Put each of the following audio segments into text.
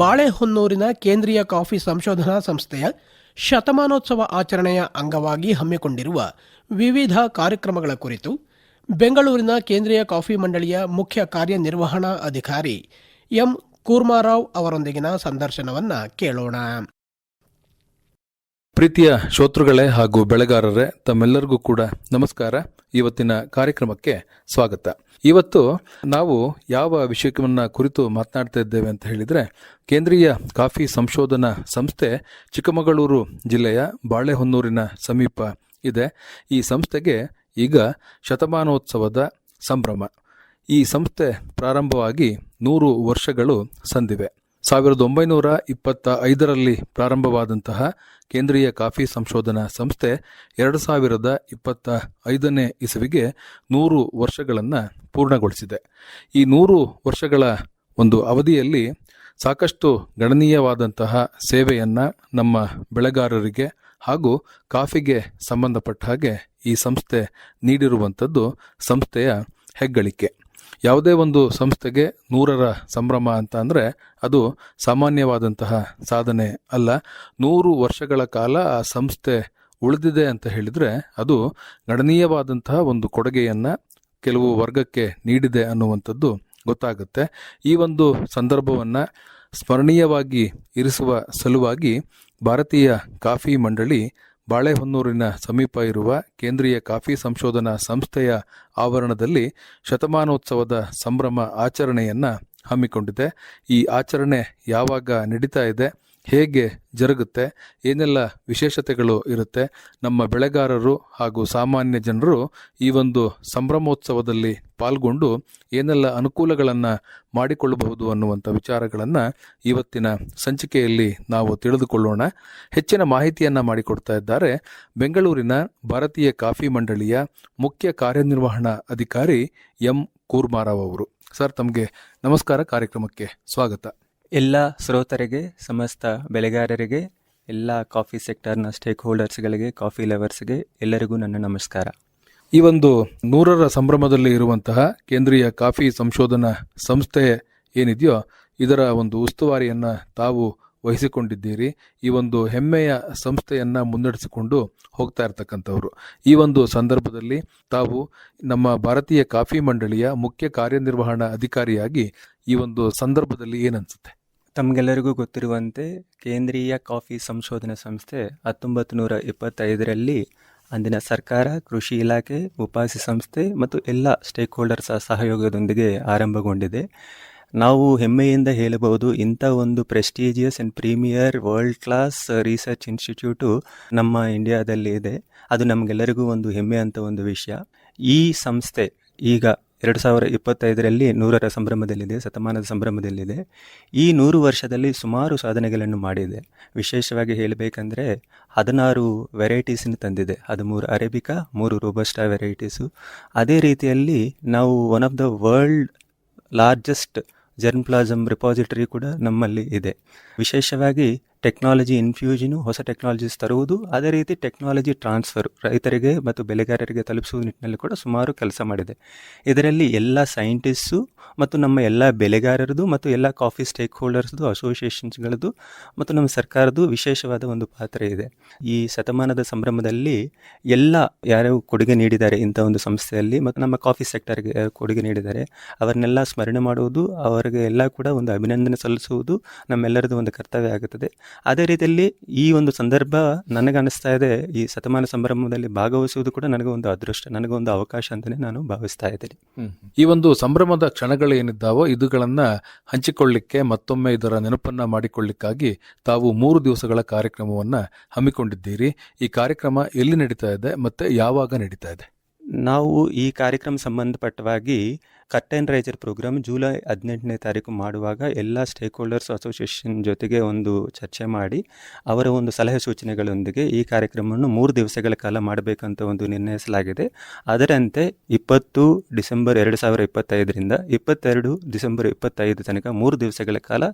ಬಾಳೆಹೊನ್ನೂರಿನ ಕೇಂದ್ರೀಯ ಕಾಫಿ ಸಂಶೋಧನಾ ಸಂಸ್ಥೆಯ ಶತಮಾನೋತ್ಸವ ಆಚರಣೆಯ ಅಂಗವಾಗಿ ಹಮ್ಮಿಕೊಂಡಿರುವ ವಿವಿಧ ಕಾರ್ಯಕ್ರಮಗಳ ಕುರಿತು ಬೆಂಗಳೂರಿನ ಕೇಂದ್ರೀಯ ಕಾಫಿ ಮಂಡಳಿಯ ಮುಖ್ಯ ಕಾರ್ಯನಿರ್ವಹಣಾ ಅಧಿಕಾರಿ ಎಂ ಕೂರ್ಮಾರಾವ್ ಅವರೊಂದಿಗಿನ ಸಂದರ್ಶನವನ್ನ ಕೇಳೋಣ. ಪ್ರೀತಿಯ ಶ್ರೋತೃಗಳೇ ಹಾಗೂ ಬೆಳೆಗಾರರೇ, ತಮ್ಮೆಲ್ಲರಿಗೂ ಕೂಡ ನಮಸ್ಕಾರ. ಇವತ್ತಿನ ಕಾರ್ಯಕ್ರಮಕ್ಕೆ ಸ್ವಾಗತ. ಇವತ್ತು ನಾವು ಯಾವ ವಿಷಯವನ್ನು ಕುರಿತು ಮಾತನಾಡ್ತಾ ಇದ್ದೇವೆ ಅಂತ ಹೇಳಿದರೆ, ಕೇಂದ್ರೀಯ ಕಾಫಿ ಸಂಶೋಧನಾ ಸಂಸ್ಥೆ ಚಿಕ್ಕಮಗಳೂರು ಜಿಲ್ಲೆಯ ಬಾಳೆಹೊನ್ನೂರಿನ ಸಮೀಪ ಇದೆ. ಈ ಸಂಸ್ಥೆಗೆ ಈಗ ಶತಮಾನೋತ್ಸವದ ಸಂಭ್ರಮ. ಈ ಸಂಸ್ಥೆ ಪ್ರಾರಂಭವಾಗಿ ನೂರು ವರ್ಷಗಳು ಸಂದಿವೆ. ಸಾವಿರದ ಒಂಬೈನೂರ ಇಪ್ಪತ್ತ ಐದರಲ್ಲಿ ಪ್ರಾರಂಭವಾದಂತಹ ಕೇಂದ್ರೀಯ ಕಾಫಿ ಸಂಶೋಧನಾ ಸಂಸ್ಥೆ ಎರಡು ಸಾವಿರದ ಇಪ್ಪತ್ತ ಐದನೇ ಇಸವಿಗೆ ನೂರು ವರ್ಷಗಳನ್ನು ಪೂರ್ಣಗೊಳಿಸಿದೆ. ಈ ನೂರು ವರ್ಷಗಳ ಒಂದು ಅವಧಿಯಲ್ಲಿ ಸಾಕಷ್ಟು ಗಣನೀಯವಾದಂತಹ ಸೇವೆಯನ್ನು ನಮ್ಮ ಬೆಳೆಗಾರರಿಗೆ ಹಾಗೂ ಕಾಫಿಗೆ ಸಂಬಂಧಪಟ್ಟ ಹಾಗೆ ಈ ಸಂಸ್ಥೆ ನೀಡಿರುವಂಥದ್ದು ಸಂಸ್ಥೆಯ ಹೆಗ್ಗಳಿಕೆ. ಯಾವುದೇ ಒಂದು ಸಂಸ್ಥೆಗೆ ನೂರರ ಸಂಭ್ರಮ ಅಂತ ಅಂದರೆ ಅದು ಸಾಮಾನ್ಯವಾದಂತಹ ಸಾಧನೆ ಅಲ್ಲ. ನೂರು ವರ್ಷಗಳ ಕಾಲ ಆ ಸಂಸ್ಥೆ ಉಳಿದಿದೆ ಅಂತ ಹೇಳಿದರೆ ಅದು ಗಣನೀಯವಾದಂತಹ ಒಂದು ಕೊಡುಗೆಯನ್ನು ಕೆಲವು ವರ್ಗಕ್ಕೆ ನೀಡಿದೆ ಅನ್ನುವಂಥದ್ದು ಗೊತ್ತಾಗುತ್ತೆ. ಈ ಒಂದು ಸಂದರ್ಭವನ್ನು ಸ್ಮರಣೀಯವಾಗಿ ಇರಿಸುವ ಸಲುವಾಗಿ ಭಾರತೀಯ ಕಾಫಿ ಮಂಡಳಿ ಬಾಳೆಹೊನ್ನೂರಿನ ಸಮೀಪ ಇರುವ ಕೇಂದ್ರೀಯ ಕಾಫಿ ಸಂಶೋಧನಾ ಸಂಸ್ಥೆಯ ಆವರಣದಲ್ಲಿ ಶತಮಾನೋತ್ಸವದ ಸಂಭ್ರಮ ಆಚರಣೆಯನ್ನು ಹಮ್ಮಿಕೊಂಡಿದೆ. ಈ ಆಚರಣೆ ಯಾವಾಗ ನಡೀತಾ ಇದೆ? ಹೇಗೆ ಜರುಗುತ್ತೆ, ಏನೆಲ್ಲ ವಿಶೇಷತೆಗಳು ಇರುತ್ತೆ, ನಮ್ಮ ಬೆಳೆಗಾರರು ಹಾಗೂ ಸಾಮಾನ್ಯ ಜನರು ಈ ಒಂದು ಸಂಭ್ರಮೋತ್ಸವದಲ್ಲಿ ಪಾಲ್ಗೊಂಡು ಏನೆಲ್ಲ ಅನುಕೂಲಗಳನ್ನು ಮಾಡಿಕೊಳ್ಳಬಹುದು ಅನ್ನುವಂಥ ವಿಚಾರಗಳನ್ನು ಇವತ್ತಿನ ಸಂಚಿಕೆಯಲ್ಲಿ ನಾವು ತಿಳಿದುಕೊಳ್ಳೋಣ. ಹೆಚ್ಚಿನ ಮಾಹಿತಿಯನ್ನು ಮಾಡಿಕೊಡ್ತಾ ಇದ್ದಾರೆ. ಬೆಂಗಳೂರಿನ ಭಾರತೀಯ ಕಾಫಿ ಮಂಡಳಿಯ ಮುಖ್ಯ ಕಾರ್ಯನಿರ್ವಹಣಾ ಅಧಿಕಾರಿ ಎಂ. ಕೂರ್ಮಾರಾವ್ ಅವರು. ಸರ್, ತಮಗೆ ನಮಸ್ಕಾರ. ಕಾರ್ಯಕ್ರಮಕ್ಕೆ ಸ್ವಾಗತ. ಎಲ್ಲ ಶ್ರೋತರಿಗೆ ಸಮಸ್ತ ಬೆಳೆಗಾರರಿಗೆ, ಎಲ್ಲ ಕಾಫಿ ಸೆಕ್ಟರ್ನ ಸ್ಟೇಕ್ ಹೋಲ್ಡರ್ಸ್ಗಳಿಗೆ ಕಾಫಿ ಲವರ್ಸ್ಗೆ ಎಲ್ಲರಿಗೂ ನನ್ನ ನಮಸ್ಕಾರ. ಈ ಒಂದು ನೂರರ ಸಂಭ್ರಮದಲ್ಲಿ ಇರುವಂತಹ ಕೇಂದ್ರೀಯ ಕಾಫಿ ಸಂಶೋಧನಾ ಸಂಸ್ಥೆ ಏನಿದೆಯೋ, ಇದರ ಒಂದು ಉಸ್ತುವಾರಿಯನ್ನು ತಾವು ವಹಿಸಿಕೊಂಡಿದ್ದೀರಿ. ಈ ಒಂದು ಹೆಮ್ಮೆಯ ಸಂಸ್ಥೆಯನ್ನು ಮುನ್ನಡೆಸಿಕೊಂಡು ಹೋಗ್ತಾ ಇರತಕ್ಕಂಥವ್ರು. ಈ ಒಂದು ಸಂದರ್ಭದಲ್ಲಿ ತಾವು ನಮ್ಮ ಭಾರತೀಯ ಕಾಫಿ ಮಂಡಳಿಯ ಮುಖ್ಯ ಕಾರ್ಯನಿರ್ವಹಣಾ ಅಧಿಕಾರಿಯಾಗಿ ಈ ಒಂದು ಸಂದರ್ಭದಲ್ಲಿ ಏನನ್ಸುತ್ತೆ? ತಮಗೆಲ್ಲರಿಗೂ ಗೊತ್ತಿರುವಂತೆ ಕೇಂದ್ರೀಯ ಕಾಫಿ ಸಂಶೋಧನಾ ಸಂಸ್ಥೆ ಹತ್ತೊಂಬತ್ತು ನೂರ ಇಪ್ಪತ್ತೈದರಲ್ಲಿ ಅಂದಿನ ಸರ್ಕಾರ, ಕೃಷಿ ಇಲಾಖೆ, ಉಪಾಸಿ ಸಂಸ್ಥೆ ಮತ್ತು ಎಲ್ಲ ಸ್ಟೇಕ್ ಹೋಲ್ಡರ್ಸ್ ಸಹಯೋಗದೊಂದಿಗೆ ಆರಂಭಗೊಂಡಿದೆ. ನಾವು ಹೆಮ್ಮೆಯಿಂದ ಹೇಳಬಹುದು, ಇಂಥ ಒಂದು prestigious and premier world class research institute ನಮ್ಮ ಇಂಡಿಯಾದಲ್ಲಿ ಇದೆ ಅದು ನಮಗೆಲ್ಲರಿಗೂ ಒಂದು ಹೆಮ್ಮೆ ಅಂತ ಒಂದು ವಿಷಯ. ಈ ಸಂಸ್ಥೆ ಈಗ ಎರಡು ಸಾವಿರ ಇಪ್ಪತ್ತೈದರಲ್ಲಿ ನೂರರ ಸಂಭ್ರಮದಲ್ಲಿದೆ, ಶತಮಾನದ ಸಂಭ್ರಮದಲ್ಲಿದೆ. ಈ ನೂರು ವರ್ಷದಲ್ಲಿ ಸುಮಾರು ಸಾಧನೆಗಳನ್ನು ಮಾಡಿದೆ. ವಿಶೇಷವಾಗಿ ಹೇಳಬೇಕಂದ್ರೆ ಹದಿನಾರು ವೆರೈಟೀಸನ್ನು ತಂದಿದೆ. ಹದಿಮೂರು ಅರೇಬಿಕಾ ಮೂರು ರೋಬಸ್ಟಾ ವೆರೈಟೀಸು ಅದೇ ರೀತಿಯಲ್ಲಿ ನಾವು one of the world largest germplasm repository ಕೂಡ ನಮ್ಮಲ್ಲಿ ಇದೆ. ವಿಶೇಷವಾಗಿ ಟೆಕ್ನಾಲಜಿ ಇನ್ಫ್ಯೂಷನು ಹೊಸ ಟೆಕ್ನಾಲಜೀಸ್ ತರುವುದು. ಅದೇ ರೀತಿ ಟೆಕ್ನಾಲಜಿ ಟ್ರಾನ್ಸ್ಫರ್ ರೈತರಿಗೆ ಮತ್ತು ಬೆಳೆಗಾರರಿಗೆ ತಲುಪಿಸುವ ನಿಟ್ಟಿನಲ್ಲಿ ಕೂಡ ಸುಮಾರು ಕೆಲಸ ಮಾಡಿದೆ. ಇದರಲ್ಲಿ ಎಲ್ಲ ಸೈಂಟಿಸ್ಟು ಮತ್ತು ನಮ್ಮ ಎಲ್ಲ ಬೆಳೆಗಾರರದು ಮತ್ತು ಎಲ್ಲ ಕಾಫಿ ಸ್ಟೇಕ್ ಹೋಲ್ಡರ್ಸ್ದು ಅಸೋಸಿಯೇಷನ್ಸ್ಗಳದ್ದು ಮತ್ತು ನಮ್ಮ ಸರ್ಕಾರದ್ದು ವಿಶೇಷವಾದ ಒಂದು ಪಾತ್ರ ಇದೆ. ಈ ಶತಮಾನದ ಸಂಭ್ರಮದಲ್ಲಿ ಎಲ್ಲ ಯಾರು ಕೊಡುಗೆ ನೀಡಿದ್ದಾರೆ ಇಂಥ ಒಂದು ಸಂಸ್ಥೆಯಲ್ಲಿ ಮತ್ತು ನಮ್ಮ ಕಾಫಿ ಸೆಕ್ಟರ್ಗೆ ಕೊಡುಗೆ ನೀಡಿದ್ದಾರೆ, ಅವರನ್ನೆಲ್ಲ ಸ್ಮರಣೆ ಮಾಡುವುದು, ಅವರಿಗೆ ಎಲ್ಲ ಕೂಡ ಒಂದು ಅಭಿನಂದನೆ ಸಲ್ಲಿಸುವುದು ನಮ್ಮೆಲ್ಲರದ್ದು ಒಂದು ಕರ್ತವ್ಯ ಆಗುತ್ತದೆ. ಅದೇ ರೀತಿಯಲ್ಲಿ ಈ ಒಂದು ಸಂದರ್ಭ ನನಗೆ ಅನಿಸ್ತಾ ಇದೆ. ಈ ಶತಮಾನ ಸಂಭ್ರಮದಲ್ಲಿ ಭಾಗವಹಿಸುವುದು ಕೂಡ ನನಗೆ ಒಂದು ಅದೃಷ್ಟ ನನಗೆ ಒಂದು ಅವಕಾಶ ಅಂತಲೇ ನಾನು ಭಾವಿಸ್ತಾ ಇದ್ದೀನಿ. ಈ ಒಂದು ಸಂಭ್ರಮದ ಕ್ಷಣಗಳು ಏನಿದ್ದಾವೋ ಇದುಗಳನ್ನು ಹಂಚಿಕೊಳ್ಳಿಕ್ಕೆ ಮತ್ತೊಮ್ಮೆ ಇದರ ನೆನಪನ್ನು ಮಾಡಿಕೊಳ್ಳಿಕ್ಕಾಗಿ ತಾವು ಮೂರು ದಿವಸಗಳ ಕಾರ್ಯಕ್ರಮವನ್ನು ಹಮ್ಮಿಕೊಂಡಿದ್ದೀರಿ. ಈ ಕಾರ್ಯಕ್ರಮ ಎಲ್ಲಿ ನಡೀತಾ ಇದೆ ಮತ್ತು ಯಾವಾಗ ನಡೀತಾ ಇದೆ? ನಾವು ಈ ಕಾರ್ಯಕ್ರಮ ಸಂಬಂಧಪಟ್ಟವಾಗಿ ಕರ್ಟನ್ ರೈಜರ್ ಪ್ರೋಗ್ರಾಮ್ ಜುಲೈ ಹದಿನೆಂಟನೇ ತಾರೀಕು ಮಾಡುವಾಗ ಎಲ್ಲ ಸ್ಟೇಕ್ ಹೋಲ್ಡರ್ಸ್ ಅಸೋಸಿಯೇಷನ್ ಜೊತೆಗೆ ಒಂದು ಚರ್ಚೆ ಮಾಡಿ ಅವರ ಒಂದು ಸಲಹೆ ಸೂಚನೆಗಳೊಂದಿಗೆ ಈ ಕಾರ್ಯಕ್ರಮವನ್ನು ಮೂರು ದಿವಸಗಳ ಕಾಲ ಮಾಡಬೇಕಂತ ಒಂದು ನಿರ್ಣಯಿಸಲಾಗಿದೆ. ಅದರಂತೆ ಇಪ್ಪತ್ತು ಡಿಸೆಂಬರ್ ಎರಡು ಸಾವಿರ ಇಪ್ಪತ್ತೈದರಿಂದ ಇಪ್ಪತ್ತೆರಡು ಡಿಸೆಂಬರ್ ಇಪ್ಪತ್ತೈದು ತನಕ ಮೂರು ದಿವಸಗಳ ಕಾಲ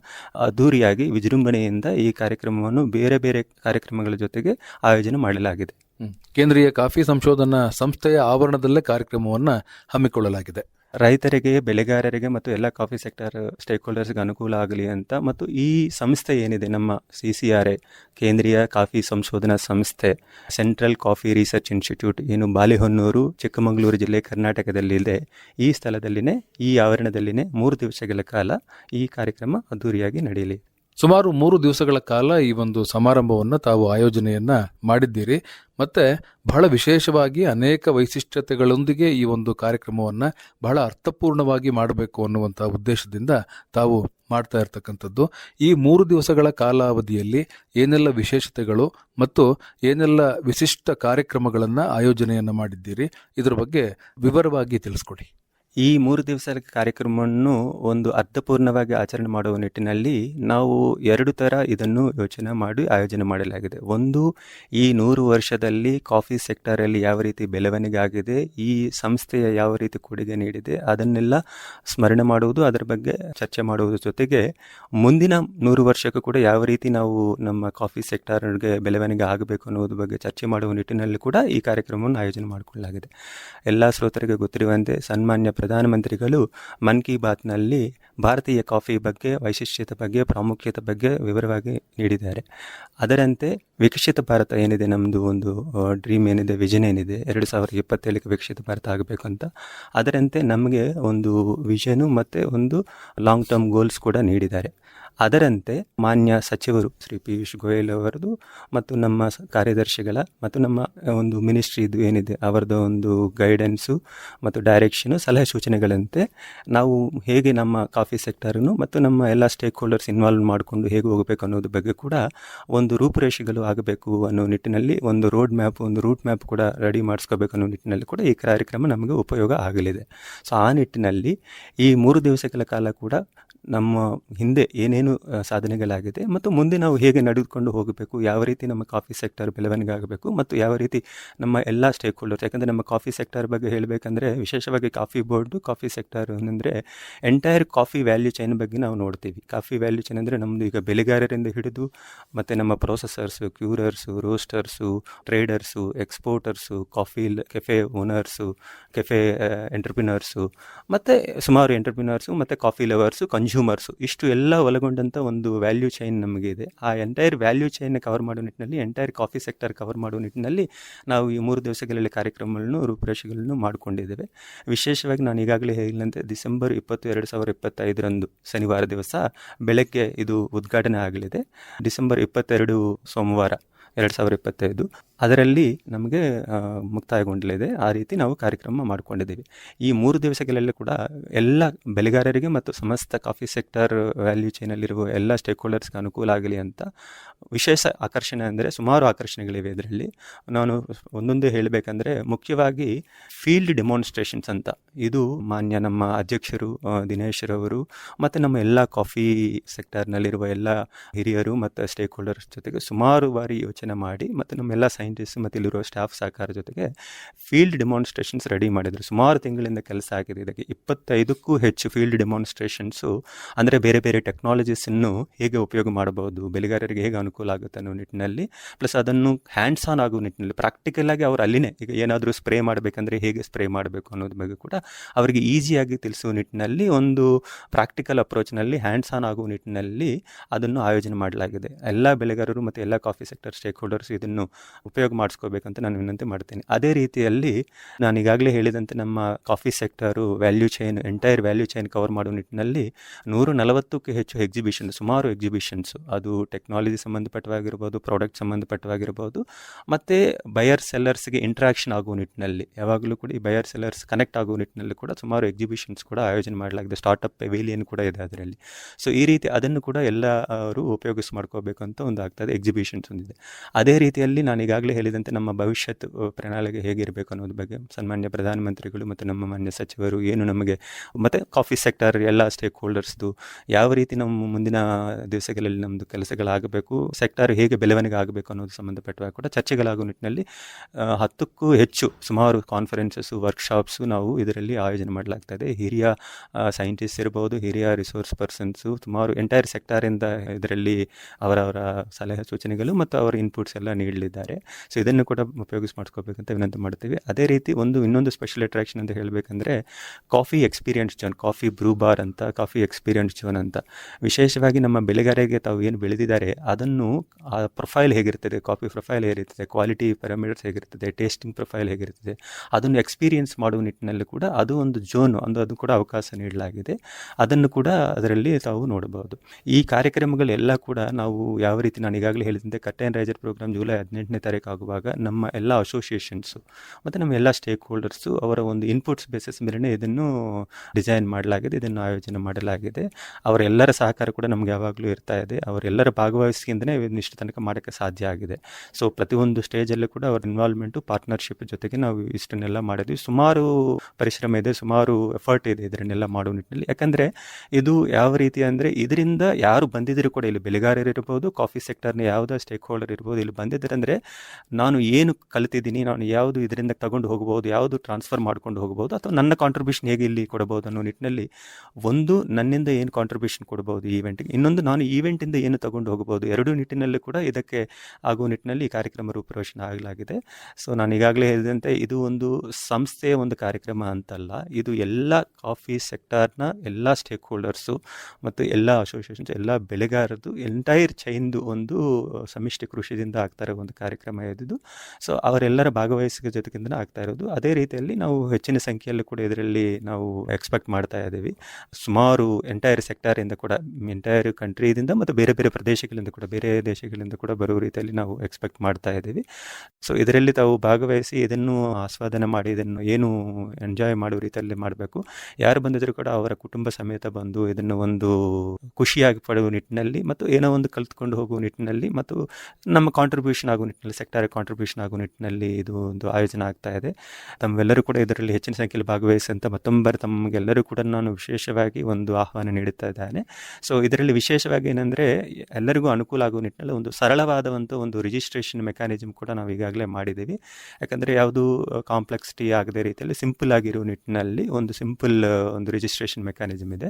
ಅದ್ಧೂರಿಯಾಗಿ ವಿಜೃಂಭಣೆಯಿಂದ ಈ ಕಾರ್ಯಕ್ರಮವನ್ನು ಬೇರೆ ಬೇರೆ ಕಾರ್ಯಕ್ರಮಗಳ ಜೊತೆಗೆ ಆಯೋಜನೆ ಮಾಡಲಾಗಿದೆ. ಕೇಂದ್ರೀಯ ಕಾಫಿ ಸಂಶೋಧನಾ ಸಂಸ್ಥೆಯ ಆವರಣದಲ್ಲೇ ಕಾರ್ಯಕ್ರಮವನ್ನು ಹಮ್ಮಿಕೊಳ್ಳಲಾಗಿದೆ. ರೈತರಿಗೆ, ಬೆಳೆಗಾರರಿಗೆ ಮತ್ತು ಎಲ್ಲ ಕಾಫಿ ಸೆಕ್ಟರ್ ಸ್ಟೇಕ್ ಹೋಲ್ಡರ್ಸ್ಗೆ ಅನುಕೂಲ ಆಗಲಿ ಅಂತ ಮತ್ತು ಈ ಸಂಸ್ಥೆ ಏನಿದೆ ನಮ್ಮ ಸಿ ಸಿ ಆರ್ ಎ ಕೇಂದ್ರೀಯ ಕಾಫಿ ಸಂಶೋಧನಾ ಸಂಸ್ಥೆ ಸೆಂಟ್ರಲ್ ಕಾಫಿ ರಿಸರ್ಚ್ ಇನ್ಸ್ಟಿಟ್ಯೂಟ್ ಏನು ಬಾಲಿಹೊನ್ನೂರು ಚಿಕ್ಕಮಗಳೂರು ಜಿಲ್ಲೆ ಕರ್ನಾಟಕದಲ್ಲಿದೆ. ಈ ಸ್ಥಳದಲ್ಲಿನೇ, ಈ ಆವರಣದಲ್ಲಿನೇ ಮೂರು ದಿವಸಗಳ ಕಾಲ ಈ ಕಾರ್ಯಕ್ರಮ ಅದ್ದೂರಿಯಾಗಿ ನಡೆಯಲಿ. ಸುಮಾರು ಮೂರು ದಿವಸಗಳ ಕಾಲ ಈ ಒಂದು ಸಮಾರಂಭವನ್ನು ತಾವು ಆಯೋಜನೆಯನ್ನ ಮಾಡಿದ್ದೀರಿ. ಮತ್ತೆ ಬಹಳ ವಿಶೇಷವಾಗಿ ಅನೇಕ ವೈಶಿಷ್ಟ್ಯತೆಗಳೊಂದಿಗೆ ಈ ಒಂದು ಕಾರ್ಯಕ್ರಮವನ್ನು ಬಹಳ ಅರ್ಥಪೂರ್ಣವಾಗಿ ಮಾಡಬೇಕು ಅನ್ನುವಂಥ ಉದ್ದೇಶದಿಂದ ತಾವು ಮಾಡ್ತಾ ಇರ್ತಕ್ಕಂಥದ್ದು. ಈ ಮೂರು ದಿವಸಗಳ ಕಾಲಾವಧಿಯಲ್ಲಿ ಏನೆಲ್ಲ ವಿಶೇಷತೆಗಳು ಮತ್ತು ಏನೆಲ್ಲ ವಿಶಿಷ್ಟ ಕಾರ್ಯಕ್ರಮಗಳನ್ನು ಆಯೋಜನೆಯನ್ನು ಮಾಡಿದ್ದೀರಿ, ಇದರ ಬಗ್ಗೆ ವಿವರವಾಗಿ ತಿಳಿಸ್ಕೊಡಿ. ಈ ಮೂರು ದಿವಸದ ಕಾರ್ಯಕ್ರಮವನ್ನು ಒಂದು ಅರ್ಥಪೂರ್ಣವಾಗಿ ಆಚರಣೆ ಮಾಡುವ ನಿಟ್ಟಿನಲ್ಲಿ ನಾವು ಎರಡು ಥರ ಇದನ್ನು ಯೋಚನೆ ಮಾಡಿ ಆಯೋಜನೆ ಮಾಡಲಾಗಿದೆ. ಒಂದು, ಈ ನೂರು ವರ್ಷದಲ್ಲಿ ಕಾಫಿ ಸೆಕ್ಟರಲ್ಲಿ ಯಾವ ರೀತಿ ಬೆಳವಣಿಗೆ ಆಗಿದೆ ಈ ಸಂಸ್ಥೆಯ ಯಾವ ರೀತಿ ಕೊಡುಗೆ ನೀಡಿದೆ, ಅದನ್ನೆಲ್ಲ ಸ್ಮರಣೆ ಮಾಡುವುದು, ಅದರ ಬಗ್ಗೆ ಚರ್ಚೆ ಮಾಡುವುದರ ಜೊತೆಗೆ ಮುಂದಿನ ನೂರು ವರ್ಷಕ್ಕೂ ಕೂಡ ಯಾವ ರೀತಿ ನಾವು ನಮ್ಮ ಕಾಫಿ ಸೆಕ್ಟರ್ಗೆ ಬೆಳವಣಿಗೆ ಆಗಬೇಕು ಅನ್ನೋದ್ರ ಬಗ್ಗೆ ಚರ್ಚೆ ಮಾಡುವ ನಿಟ್ಟಿನಲ್ಲಿ ಕೂಡ ಈ ಕಾರ್ಯಕ್ರಮವನ್ನು ಆಯೋಜನೆ ಮಾಡಿಕೊಳ್ಳಲಾಗಿದೆ. ಎಲ್ಲ ಶ್ರೋತರಿಗೆ ಗೊತ್ತಿರುವಂತೆ ಸನ್ಮಾನ್ಯ ಪ್ರಧಾನಮಂತ್ರಿಗಳು ಮನ್ ಕಿ ಬಾತ್ನಲ್ಲಿ ಭಾರತೀಯ ಕಾಫಿ ಬಗ್ಗೆ, ವೈಶಿಷ್ಟ್ಯತೆ ಬಗ್ಗೆ, ಪ್ರಾಮುಖ್ಯತೆ ಬಗ್ಗೆ ವಿವರವಾಗಿ ನೀಡಿದ್ದಾರೆ. ಅದರಂತೆ ವಿಕಸಿತ ಭಾರತ ಏನಿದೆ ನಮ್ಮದು ಒಂದು ಡ್ರೀಮ್ ಏನಿದೆ, ವಿಷನ್ ಏನಿದೆ, ಎರಡು ಸಾವಿರದ ಇಪ್ಪತ್ತೇಳಕ್ಕೆ ವಿಕಸಿತ ಭಾರತ ಆಗಬೇಕು ಅಂತ. ಅದರಂತೆ ನಮಗೆ ಒಂದು ವಿಷನು ಮತ್ತು ಒಂದು ಲಾಂಗ್ ಟರ್ಮ್ ಗೋಲ್ಸ್ ಕೂಡ ನೀಡಿದ್ದಾರೆ. ಅದರಂತೆ ಮಾನ್ಯ ಸಚಿವರು ಶ್ರೀ ಪಿಯೂಷ್ ಗೋಯಲ್ ಅವರದು ಮತ್ತು ನಮ್ಮ ಕಾರ್ಯದರ್ಶಿಗಳ ಮತ್ತು ನಮ್ಮ ಒಂದು ಮಿನಿಸ್ಟ್ರಿದು ಏನಿದೆ ಅವರದು ಒಂದು ಗೈಡೆನ್ಸು ಮತ್ತು ಡೈರೆಕ್ಷನು, ಸಲಹೆ ಸೂಚನೆಗಳಂತೆ ನಾವು ಹೇಗೆ ನಮ್ಮ ಕಾಫಿ ಸೆಕ್ಟರನ್ನು ಮತ್ತು ನಮ್ಮ ಎಲ್ಲ ಸ್ಟೇಕ್ ಹೋಲ್ಡರ್ಸ್ ಇನ್ವಾಲ್ವ್ ಮಾಡಿಕೊಂಡು ಹೇಗೆ ಹೋಗಬೇಕು ಅನ್ನೋದ್ರ ಬಗ್ಗೆ ಕೂಡ ಒಂದು ರೂಪುರೇಷೆಗಳು ಆಗಬೇಕು ಅನ್ನೋ ನಿಟ್ಟಿನಲ್ಲಿ ಒಂದು ರೋಡ್ ಮ್ಯಾಪ್, ಒಂದು ರೂಟ್ ಮ್ಯಾಪ್ ಕೂಡ ರೆಡಿ ಮಾಡಿಸ್ಕೋಬೇಕು ಅನ್ನೋ ನಿಟ್ಟಿನಲ್ಲಿ ಕೂಡ ಈ ಕಾರ್ಯಕ್ರಮ ನಮಗೆ ಉಪಯೋಗ ಆಗಲಿದೆ. ಸೊ, ಆ ನಿಟ್ಟಿನಲ್ಲಿ ಈ ಮೂರು ದಿವಸಗಳ ಕಾಲ ಕೂಡ ನಮ್ಮ ಹಿಂದೆ ಏನೇನು ಸಾಧನೆಗಳಾಗಿದೆ ಮತ್ತು ಮುಂದೆ ನಾವು ಹೇಗೆ ನಡೆದುಕೊಂಡು ಹೋಗಬೇಕು, ಯಾವ ರೀತಿ ನಮ್ಮ ಕಾಫಿ ಸೆಕ್ಟರ್ ಬೆಳವಣಿಗೆ ಆಗಬೇಕು ಮತ್ತು ಯಾವ ರೀತಿ ನಮ್ಮ ಎಲ್ಲ ಸ್ಟೇಕ್ ಹೋಲ್ಡರ್ಸ್ ಯಾಕಂದರೆ ನಮ್ಮ ಕಾಫಿ ಸೆಕ್ಟರ್ ಬಗ್ಗೆ ಹೇಳಬೇಕಂದ್ರೆ ವಿಶೇಷವಾಗಿ ಕಾಫಿ ಬೋರ್ಡು, ಕಾಫಿ ಸೆಕ್ಟರ್ ಅಂದರೆ ಎಂಟೈರ್ ಕಾಫಿ ವ್ಯಾಲ್ಯೂ ಚೈನ್ ಬಗ್ಗೆ ನಾವು ನೋಡ್ತೀವಿ. ಕಾಫಿ ವ್ಯಾಲ್ಯೂ ಚೈನ್ ಅಂದರೆ ನಮ್ಮದು ಈಗ ಬೆಳೆಗಾರರಿಂದ ಹಿಡಿದು ಮತ್ತು ನಮ್ಮ processors curers roasters traders exporters coffee cafe owners cafe entrepreneurs ಮತ್ತು ಸುಮಾರು ಎಂಟರ್ಪ್ರಿನರ್ಸು ಮತ್ತು ಕಾಫಿ ಲವರ್ಸು ಕನ್ಸ್ಯೂಮರ್ಸು ಇಷ್ಟು ಎಲ್ಲ ಒಳಗೊಂಡಂಥ ಒಂದು ವ್ಯಾಲ್ಯೂ ಚೈನ್ ನಮಗೆ ಇದೆ. ಆ ಎಂಟೈರ್ ವ್ಯಾಲ್ಯೂ ಚೈನ್ ಕವರ್ ಮಾಡೋ ನಿಟ್ಟಿನಲ್ಲಿ ಎಂಟೈರ್ ಕಾಫಿ ಸೆಕ್ಟರ್ ಕವರ್ ಮಾಡೋ ನಿಟ್ಟಿನಲ್ಲಿ ನಾವು ಈ ಮೂರು ದಿವಸಗಳಲ್ಲಿ ಕಾರ್ಯಕ್ರಮಗಳನ್ನು, ರೂಪುರೇಷೆಗಳನ್ನು ಮಾಡಿಕೊಂಡಿದ್ದೇವೆ. ವಿಶೇಷವಾಗಿ ನಾನು ಈಗಾಗಲೇ ಹೇಳಿದಂತೆ ಡಿಸೆಂಬರ್ ಇಪ್ಪತ್ತು, ಎರಡು ಸಾವಿರದ ಇಪ್ಪತ್ತೈದರಂದು ಶನಿವಾರ ದಿವಸ ಬೆಳಗ್ಗೆ ಇದು ಉದ್ಘಾಟನೆ ಆಗಲಿದೆ. ಡಿಸೆಂಬರ್ ಇಪ್ಪತ್ತೆರಡು ಸೋಮವಾರ ಎರಡು ಸಾವಿರ ಇಪ್ಪತ್ತೈದು. ಅದರಲ್ಲಿ ನಮಗೆ ಮುಕ್ತಾಯಗೊಂಡಲಿದೆ ಆ ರೀತಿ ನಾವು ಕಾರ್ಯಕ್ರಮ ಮಾಡಿಕೊಂಡಿದ್ದೀವಿ. ಈ ಮೂರು ದಿವಸಗಳಲ್ಲಿ ಕೂಡ ಎಲ್ಲ ಬೆಳೆಗಾರರಿಗೆ ಮತ್ತು ಸಮಸ್ತ ಕಾಫಿ ಸೆಕ್ಟರ್, ವ್ಯಾಲ್ಯೂ ಚೈನಲ್ಲಿರುವ ಎಲ್ಲ ಸ್ಟೇಕ್ ಹೋಲ್ಡರ್ಸ್ಗೆ ಅನುಕೂಲ ಆಗಲಿ ಅಂತ ವಿಶೇಷ ಆಕರ್ಷಣೆ ಅಂದರೆ ಸುಮಾರು ಆಕರ್ಷಣೆಗಳಿವೆ ಇದರಲ್ಲಿ. ನಾನು ಒಂದೊಂದು ಹೇಳಬೇಕಂದ್ರೆ ಮುಖ್ಯವಾಗಿ ಫೀಲ್ಡ್ ಡೆಮಾನ್ಸ್ಟ್ರೇಷನ್ಸ್ ಅಂತ. ಇದು ಮಾನ್ಯ ನಮ್ಮ ಅಧ್ಯಕ್ಷರು ದಿನೇಶ್ರವರು ದಿನೇಶ್ ರವರು ಮತ್ತು ನಮ್ಮ ಎಲ್ಲ ಕಾಫಿ ಸೆಕ್ಟರ್ನಲ್ಲಿರುವ ಎಲ್ಲ ಹಿರಿಯರು ಮತ್ತು ಸ್ಟೇಕ್ ಹೋಲ್ಡರ್ಸ್ ಜೊತೆಗೆ ಸುಮಾರು ಬಾರಿ ಯೋಚನೆ ಮಾಡಿ ಮತ್ತು ನಮ್ಮೆಲ್ಲ ಸೈಂಟಿಸ್ಟ್ ಮತ್ತು ಇಲ್ಲಿರುವ ಸ್ಟಾಫ್ ಸಹಕಾರ ಜೊತೆಗೆ ಫೀಲ್ಡ್ ಡೆಮಾನ್ಸ್ಟ್ರೇಷನ್ಸ್ ರೆಡಿ ಮಾಡಿದರು. ಸುಮಾರು ತಿಂಗಳಿಂದ ಕೆಲಸ ಆಗಿದೆ. ಇದಕ್ಕೆ ಇಪ್ಪತ್ತೈದಕ್ಕೂ ಹೆಚ್ಚು ಫೀಲ್ಡ್ ಡೆಮಾನ್ಸ್ಟ್ರೇಷನ್ಸು ಅಂದರೆ ಬೇರೆ ಬೇರೆ ಟೆಕ್ನಾಲಜೀಸನ್ನು ಹೇಗೆ ಉಪಯೋಗ ಮಾಡಬಹುದು, ಬೆಳೆಗಾರರಿಗೆ ಹೇಗೆ ಅನುಕೂಲ ಆಗುತ್ತೆ ಅನ್ನೋ ನಿಟ್ಟಿನಲ್ಲಿ ಪ್ಲಸ್ ಅದನ್ನು ಹ್ಯಾಂಡ್ಸ್ ಆನ್ ಆಗೋ ನಿಟ್ಟಿನಲ್ಲಿ ಪ್ರಾಕ್ಟಿಕಲ್ ಆಗಿ ಅವ್ರು ಅಲ್ಲಿನೇ, ಈಗ ಏನಾದರೂ ಸ್ಪ್ರೇ ಮಾಡಬೇಕಂದ್ರೆ ಹೇಗೆ ಸ್ಪ್ರೇ ಮಾಡಬೇಕು ಅನ್ನೋದ್ರ ಬಗ್ಗೆ ಕೂಡ ಅವರಿಗೆ ಈಸಿಯಾಗಿ ತಿಳಿಸುವ ನಿಟ್ಟಿನಲ್ಲಿ ಒಂದು ಪ್ರಾಕ್ಟಿಕಲ್ ಅಪ್ರೋಚ್ನಲ್ಲಿ ಹ್ಯಾಂಡ್ಸ್ ಆನ್ ಆಗೋ ನಿಟ್ಟಿನಲ್ಲಿ ಅದನ್ನು ಆಯೋಜನೆ ಮಾಡಲಾಗಿದೆ. ಎಲ್ಲ ಬೆಳೆಗಾರರು ಮತ್ತು ಎಲ್ಲ ಕಾಫಿ ಸೆಕ್ಟರ್ ಸ್ಟೇಕ್ ಹೋಲ್ಡರ್ಸ್ ಇದನ್ನು ಉಪಯೋಗ ಮಾಡಿಸ್ಕೋಬೇಕಂತ ನಾನು ವಿನಂತಿ ಮಾಡ್ತೀನಿ. ಅದೇ ರೀತಿಯಲ್ಲಿ ನಾನು ಈಗಾಗಲೇ ಹೇಳಿದಂತೆ ನಮ್ಮ coffee sector value chain entire value chain cover ಮಾಡುವ ನಿಟ್ಟಿನಲ್ಲಿ ನೂರು ನಲವತ್ತಕ್ಕೂ ಹೆಚ್ಚು ಎಕ್ಸಿಬಿಷನ್ ಸುಮಾರು ಎಕ್ಸಿಬಿಷನ್ಸು ಅದು ಟೆಕ್ನಾಲಜಿ ಸಂಬಂಧಪಟ್ಟವಾಗಿರ್ಬೋದು ಪ್ರಾಡಕ್ಟ್ ಸಂಬಂಧಪಟ್ಟವಾಗಿರ್ಬೋದು, ಮತ್ತು ಬಯರ್ ಸೆಲ್ಲರ್ಸ್ಗೆ ಇಂಟ್ರಾಕ್ಷನ್ ಆಗುವ ನಿಟ್ಟಿನಲ್ಲಿ, ಯಾವಾಗಲೂ ಕೂಡ ಈ ಬಯರ್ ಸೆಲ್ಲರ್ಸ್ ಕನೆಕ್ಟ್ ಆಗುವ ನಿಟ್ಟಿನಲ್ಲಿ ಕೂಡ ಸುಮಾರು ಎಕ್ಸಿಬಿಷನ್ಸ್ ಕೂಡ ಆಯೋಜನೆ ಮಾಡಲಾಗಿದೆ ಸ್ಟಾರ್ಟಪ್ ಪೆವಿಲಿಯನ್ ಕೂಡ ಇದೆ ಅದರಲ್ಲಿ. ಸೊ ಈ ರೀತಿ ಅದನ್ನು ಕೂಡ ಎಲ್ಲರೂ ಉಪಯೋಗಿಸ್ ಮಾಡ್ಕೋಬೇಕು ಅಂತ ಒಂದು ಆಗ್ತದೆ ಎಕ್ಸಿಬಿಷನ್ಸ್ ಒಂದಿದೆ. ಅದೇ ರೀತಿಯಲ್ಲಿ ನಾನು ಈಗಾಗಲೇ ಹೇಳಿದಂತೆ ನಮ್ಮ ಭವಿಷ್ಯತ್ ಪ್ರಣಾಳಿಕೆ ಹೇಗಿರಬೇಕು ಅನ್ನೋದ್ರ ಬಗ್ಗೆ ಸನ್ಮಾನ್ಯ ಪ್ರಧಾನಮಂತ್ರಿಗಳು ಮತ್ತು ನಮ್ಮ ಮಾನ್ಯ ಸಚಿವರು ಏನು ನಮಗೆ, ಮತ್ತು ಕಾಫಿ ಸೆಕ್ಟರ್ ಎಲ್ಲ ಸ್ಟೇಕ್ ಹೋಲ್ಡರ್ಸ್ದು ಯಾವ ರೀತಿ ನಮ್ಮ ಮುಂದಿನ ದಿವಸಗಳಲ್ಲಿ ನಮ್ಮದು ಕೆಲಸಗಳಾಗಬೇಕು ಸೆಕ್ಟರ್ ಹೇಗೆ ಬೆಳವಣಿಗೆ ಆಗಬೇಕು ಅನ್ನೋದು ಸಂಬಂಧಪಟ್ಟವಾಗ ಕೂಡ ಚರ್ಚೆಗಳಾಗುವ ನಿಟ್ಟಿನಲ್ಲಿ ಹತ್ತಕ್ಕೂ ಹೆಚ್ಚು ಸುಮಾರು ಕಾನ್ಫರೆನ್ಸಸ್ಸು ವರ್ಕ್ಶಾಪ್ಸು ನಾವು ಇದರಲ್ಲಿ ಆಯೋಜನೆ ಮಾಡಲಾಗ್ತದೆ. ಹಿರಿಯ ಸೈಂಟಿಸ್ಟ್ ಇರ್ಬೋದು, ಹಿರಿಯ ರಿಸೋರ್ಸ್ ಪರ್ಸನ್ಸು ಸುಮಾರು ಎಂಟೈರ್ ಸೆಕ್ಟರಿಂದ ಇದರಲ್ಲಿ ಅವರವರ ಸಲಹೆ ಸೂಚನೆಗಳು ಮತ್ತು ಅವರ ಇನ್ಪುಟ್ ಇನ್ಪುಟ್ಸ್ ಎಲ್ಲ ನೀಡಲಿದ್ದಾರೆ. ಸೊ ಇದನ್ನು ಕೂಡ ಉಪಯೋಗಿಸಿ ಮಾಡಿಸ್ಕೋಬೇಕಂತ ವಿನಂತಿ ಮಾಡ್ತೀವಿ. ಅದೇ ರೀತಿ ಒಂದು ಇನ್ನೊಂದು ಸ್ಪೆಷಲ್ ಅಟ್ರಾಕ್ಷನ್ ಅಂತ ಹೇಳಬೇಕಂದ್ರೆ coffee experience zone coffee brew bar ಅಂತ ಕಾಫಿ ಎಕ್ಸ್ಪೀರಿಯನ್ಸ್ ಜೋನ್ ಅಂತ. ವಿಶೇಷವಾಗಿ ನಮ್ಮ ಬೆಳೆಗಾರರಿಗೆ ತಾವು ಏನು ಬೆಳೆದಿದ್ದಾರೆ, ಅದನ್ನು, ಆ ಪ್ರೊಫೈಲ್ ಹೇಗಿರ್ತದೆ ಕಾಫಿ ಪ್ರೊಫೈಲ್ ಹೇಗಿರ್ತದೆ ಕ್ವಾಲಿಟಿ ಪ್ಯಾರಾಮೀಟರ್ಸ್ ಹೇಗಿರ್ತದೆ ಟೇಸ್ಟಿಂಗ್ ಪ್ರೊಫೈಲ್ ಹೇಗಿರ್ತದೆ, ಅದನ್ನು ಎಕ್ಸ್ಪೀರಿಯನ್ಸ್ ಮಾಡುವ ನಿಟ್ಟಿನಲ್ಲಿ ಕೂಡ ಅದು ಒಂದು ಜೋನು ಅಂದರೆ ಅದು ಕೂಡ ಅವಕಾಶ ನೀಡಲಾಗಿದೆ. ಅದನ್ನು ಕೂಡ ಅದರಲ್ಲಿ ತಾವು ನೋಡಬಹುದು. ಈ ಕಾರ್ಯಕ್ರಮಗಳೆಲ್ಲ ಕೂಡ ನಾವು ಯಾವ ರೀತಿ ನಾನು ಈಗಾಗಲೇ ಹೇಳಿದಂತೆ ಕಟ್ಟೆನ್ ಆ್ಯಂಡ್ ಪ್ರೋಗ್ರಾಮ್ ಜುಲೈ ಹದಿನೆಂಟನೇ ತಾರೀಕು ಆಗುವಾಗ ನಮ್ಮ ಎಲ್ಲ ಅಸೋಸಿಯೇಷನ್ಸು ಮತ್ತು ನಮ್ಮ ಎಲ್ಲ ಸ್ಟೇಕ್ ಹೋಲ್ಡರ್ಸು ಅವರ ಒಂದು ಇನ್ಪುಟ್ಸ್ ಬೇಸಿಸ್ ಮೇಲೇ ಇದನ್ನು ಡಿಸೈನ್ ಮಾಡಲಾಗಿದೆ, ಇದನ್ನು ಆಯೋಜನೆ ಮಾಡಲಾಗಿದೆ. ಅವರೆಲ್ಲರ ಸಹಕಾರ ಕೂಡ ನಮಗೆ ಯಾವಾಗಲೂ ಇರ್ತಾ ಇದೆ. ಅವರೆಲ್ಲರ ಭಾಗವಹಿಸಿಕೆಯಿಂದನೇ ಇದನ್ನ ಇಷ್ಟು ತನಕ ಮಾಡೋಕ್ಕೆ ಸಾಧ್ಯ ಆಗಿದೆ. ಸೊ ಪ್ರತಿಯೊಂದು ಸ್ಟೇಜಲ್ಲೂ ಕೂಡ ಅವರ ಇನ್ವಾಲ್ವ್ಮೆಂಟು ಪಾರ್ಟ್ನರ್ಶಿಪ್ ಜೊತೆಗೆ ನಾವು ಇಷ್ಟನ್ನೆಲ್ಲ ಮಾಡಿದ್ವಿ. ಸುಮಾರು ಪರಿಶ್ರಮ ಇದೆ, ಸುಮಾರು ಎಫರ್ಟ್ ಇದೆ ಇದರನ್ನೆಲ್ಲ ಮಾಡುವ ನಿಟ್ಟಿನಲ್ಲಿ. ಯಾಕಂದರೆ ಇದು ಯಾವ ರೀತಿ ಅಂದರೆ ಇದರಿಂದ ಯಾರು ಬಂದಿದ್ದರೂ ಕೂಡ, ಇಲ್ಲಿ ಬೆಳೆಗಾರರು ಇರ್ಬೋದು ಕಾಫಿ ಸೆಕ್ಟರ್ನ ಯಾವುದೇ ಸ್ಟೇಕ್ ಹೋಲ್ಡರ್ ಇಲ್ಲಿ ಬಂದಿದ್ದಾರೆ ಅಂದರೆ ನಾನು ಏನು ಕಲಿತಿದ್ದೀನಿ, ನಾನು ಯಾವುದು ಇದರಿಂದ ತಗೊಂಡು ಹೋಗ್ಬೋದು, ಯಾವುದು ಟ್ರಾನ್ಸ್ಫರ್ ಮಾಡ್ಕೊಂಡು ಹೋಗ್ಬೋದು, ಅಥವಾ ನನ್ನ ಕಾಂಟ್ರಿಬ್ಯೂಷನ್ ಹೇಗೆ ಇಲ್ಲಿ ಕೊಡಬಹುದು ಅನ್ನೋ ನಿಟ್ಟಿನಲ್ಲಿ ಒಂದು ನನ್ನಿಂದ ಏನು ಕಾಂಟ್ರಿಬ್ಯೂಷನ್ ಕೊಡ್ಬೋದು ಈ ಇವೆಂಟ್ಗೆ ಇನ್ನೊಂದು ನಾನು ಈವೆಂಟಿಂದ ಏನು ತಗೊಂಡು ಹೋಗಬಹುದು ಎರಡೂ ನಿಟ್ಟಿನಲ್ಲಿ ಕೂಡ ಇದಕ್ಕೆ ಆಗುವ ನಿಟ್ಟಿನಲ್ಲಿ ಈ ಕಾರ್ಯಕ್ರಮ ರೂಪುರೇಷಣೆ ಆಗಲಾಗಿದೆ. ಸೊ ನಾನು ಈಗಾಗಲೇ ಹೇಳಿದಂತೆ ಇದು ಒಂದು ಸಂಸ್ಥೆಯ ಒಂದು ಕಾರ್ಯಕ್ರಮ ಅಂತಲ್ಲ, ಇದು ಎಲ್ಲ ಕಾಫಿ ಸೆಕ್ಟರ್ನ ಎಲ್ಲ ಸ್ಟೇಕ್ ಹೋಲ್ಡರ್ಸು ಮತ್ತು ಎಲ್ಲ ಅಸೋಸಿಯೇಷನ್ಸ್ ಎಲ್ಲ ಬೆಳೆಗಾರರದು ಎಂಟೈರ್ ಚೈನ್ದು ಒಂದು ಸಮ್ಮಿಶ್ರ ಕೃಷಿದಿಂದ ಆಗ್ತಾ ಇರೋ ಒಂದು ಕಾರ್ಯಕ್ರಮ ಇದ್ದಿದ್ದು. ಸೊ ಅವರೆಲ್ಲರ ಭಾಗವಹಿಸಿದ ಜೊತೆಗಿಂದ ಆಗ್ತಾ ಇರೋದು. ಅದೇ ರೀತಿಯಲ್ಲಿ ನಾವು ಹೆಚ್ಚಿನ ಸಂಖ್ಯೆಯಲ್ಲಿ ಕೂಡ ಇದರಲ್ಲಿ ನಾವು ಎಕ್ಸ್ಪೆಕ್ಟ್ ಮಾಡ್ತಾ ಇದ್ದೀವಿ. ಸುಮಾರು ಎಂಟೈರ್ ಸೆಕ್ಟರಿಂದ ಕೂಡ ಎಂಟೈರ್ ಕಂಟ್ರಿಯಿಂದ ಮತ್ತು ಬೇರೆ ಬೇರೆ ಪ್ರದೇಶಗಳಿಂದ ಕೂಡ, ಬೇರೆ ದೇಶಗಳಿಂದ ಕೂಡ ಬರುವ ರೀತಿಯಲ್ಲಿ ನಾವು ಎಕ್ಸ್ಪೆಕ್ಟ್ ಮಾಡ್ತಾ ಇದ್ದೀವಿ. ಸೊ ಇದರಲ್ಲಿ ತಾವು ಭಾಗವಹಿಸಿ ಇದನ್ನು ಆಸ್ವಾದನೆ ಮಾಡಿ, ಇದನ್ನು ಏನು ಎಂಜಾಯ್ ಮಾಡುವ ರೀತಿಯಲ್ಲಿ ಮಾಡಬೇಕು. ಯಾರು ಬಂದಿದ್ರು ಕೂಡ ಅವರ ಕುಟುಂಬ ಸಮೇತ ಬಂದು ಇದನ್ನು ಒಂದು ಖುಷಿಯಾಗಿ ಪಡೆಯುವ ನಿಟ್ಟಿನಲ್ಲಿ ಮತ್ತು ಏನೋ ಒಂದು ಕಲ್ತ್ಕೊಂಡು ಹೋಗುವ ನಿಟ್ಟಿನಲ್ಲಿ ಮತ್ತು ನಮ್ಮ ಕಾಂಟ್ರಿಬ್ಯೂಷನ್ ಆಗೋ ನಿಟ್ಟಿನಲ್ಲಿ ಸೆಕ್ಟರ್ ಕಾಂಟ್ರಿಬ್ಯೂಷನ್ ಆಗೋ ನಿಟ್ಟಿನಲ್ಲಿ ಇದು ಒಂದು ಆಯೋಜನೆ ಆಗ್ತಾ ಇದೆ. ತಮ್ಮೆಲ್ಲರೂ ಕೂಡ ಇದರಲ್ಲಿ ಹೆಚ್ಚಿನ ಸಂಖ್ಯೆಯಲ್ಲಿ ಭಾಗವಹಿಸಿ ಅಂತ ಮತ್ತೊಬ್ಬರು ತಮಗೆಲ್ಲರೂ ಕೂಡ ನಾನು ವಿಶೇಷವಾಗಿ ಒಂದು ಆಹ್ವಾನ ನೀಡುತ್ತಾ ಇದ್ದಾನೆ. ಸೊ ಇದರಲ್ಲಿ ವಿಶೇಷವಾಗಿ ಏನಂದರೆ, ಎಲ್ಲರಿಗೂ ಅನುಕೂಲ ಆಗುವ ನಿಟ್ಟಿನಲ್ಲಿ ಒಂದು ಸರಳವಾದ ಒಂದು ರಿಜಿಸ್ಟ್ರೇಷನ್ ಮೆಕ್ಯಾನಿಸಮ್ ಕೂಡ ನಾವು ಈಗಾಗಲೇ ಮಾಡಿದ್ದೀವಿ. ಯಾಕಂದರೆ ಯಾವುದು ಕಾಂಪ್ಲೆಕ್ಸಿಟಿ ಆಗದೆ ರೀತಿಯಲ್ಲಿ ಸಿಂಪಲ್ ಆಗಿರೋ ನಿಟ್ಟಿನಲ್ಲಿ ಒಂದು ಸಿಂಪಲ್ ಒಂದು ರಿಜಿಸ್ಟ್ರೇಷನ್ ಮೆಕ್ಯಾನಿಸಮ್ ಇದೆ.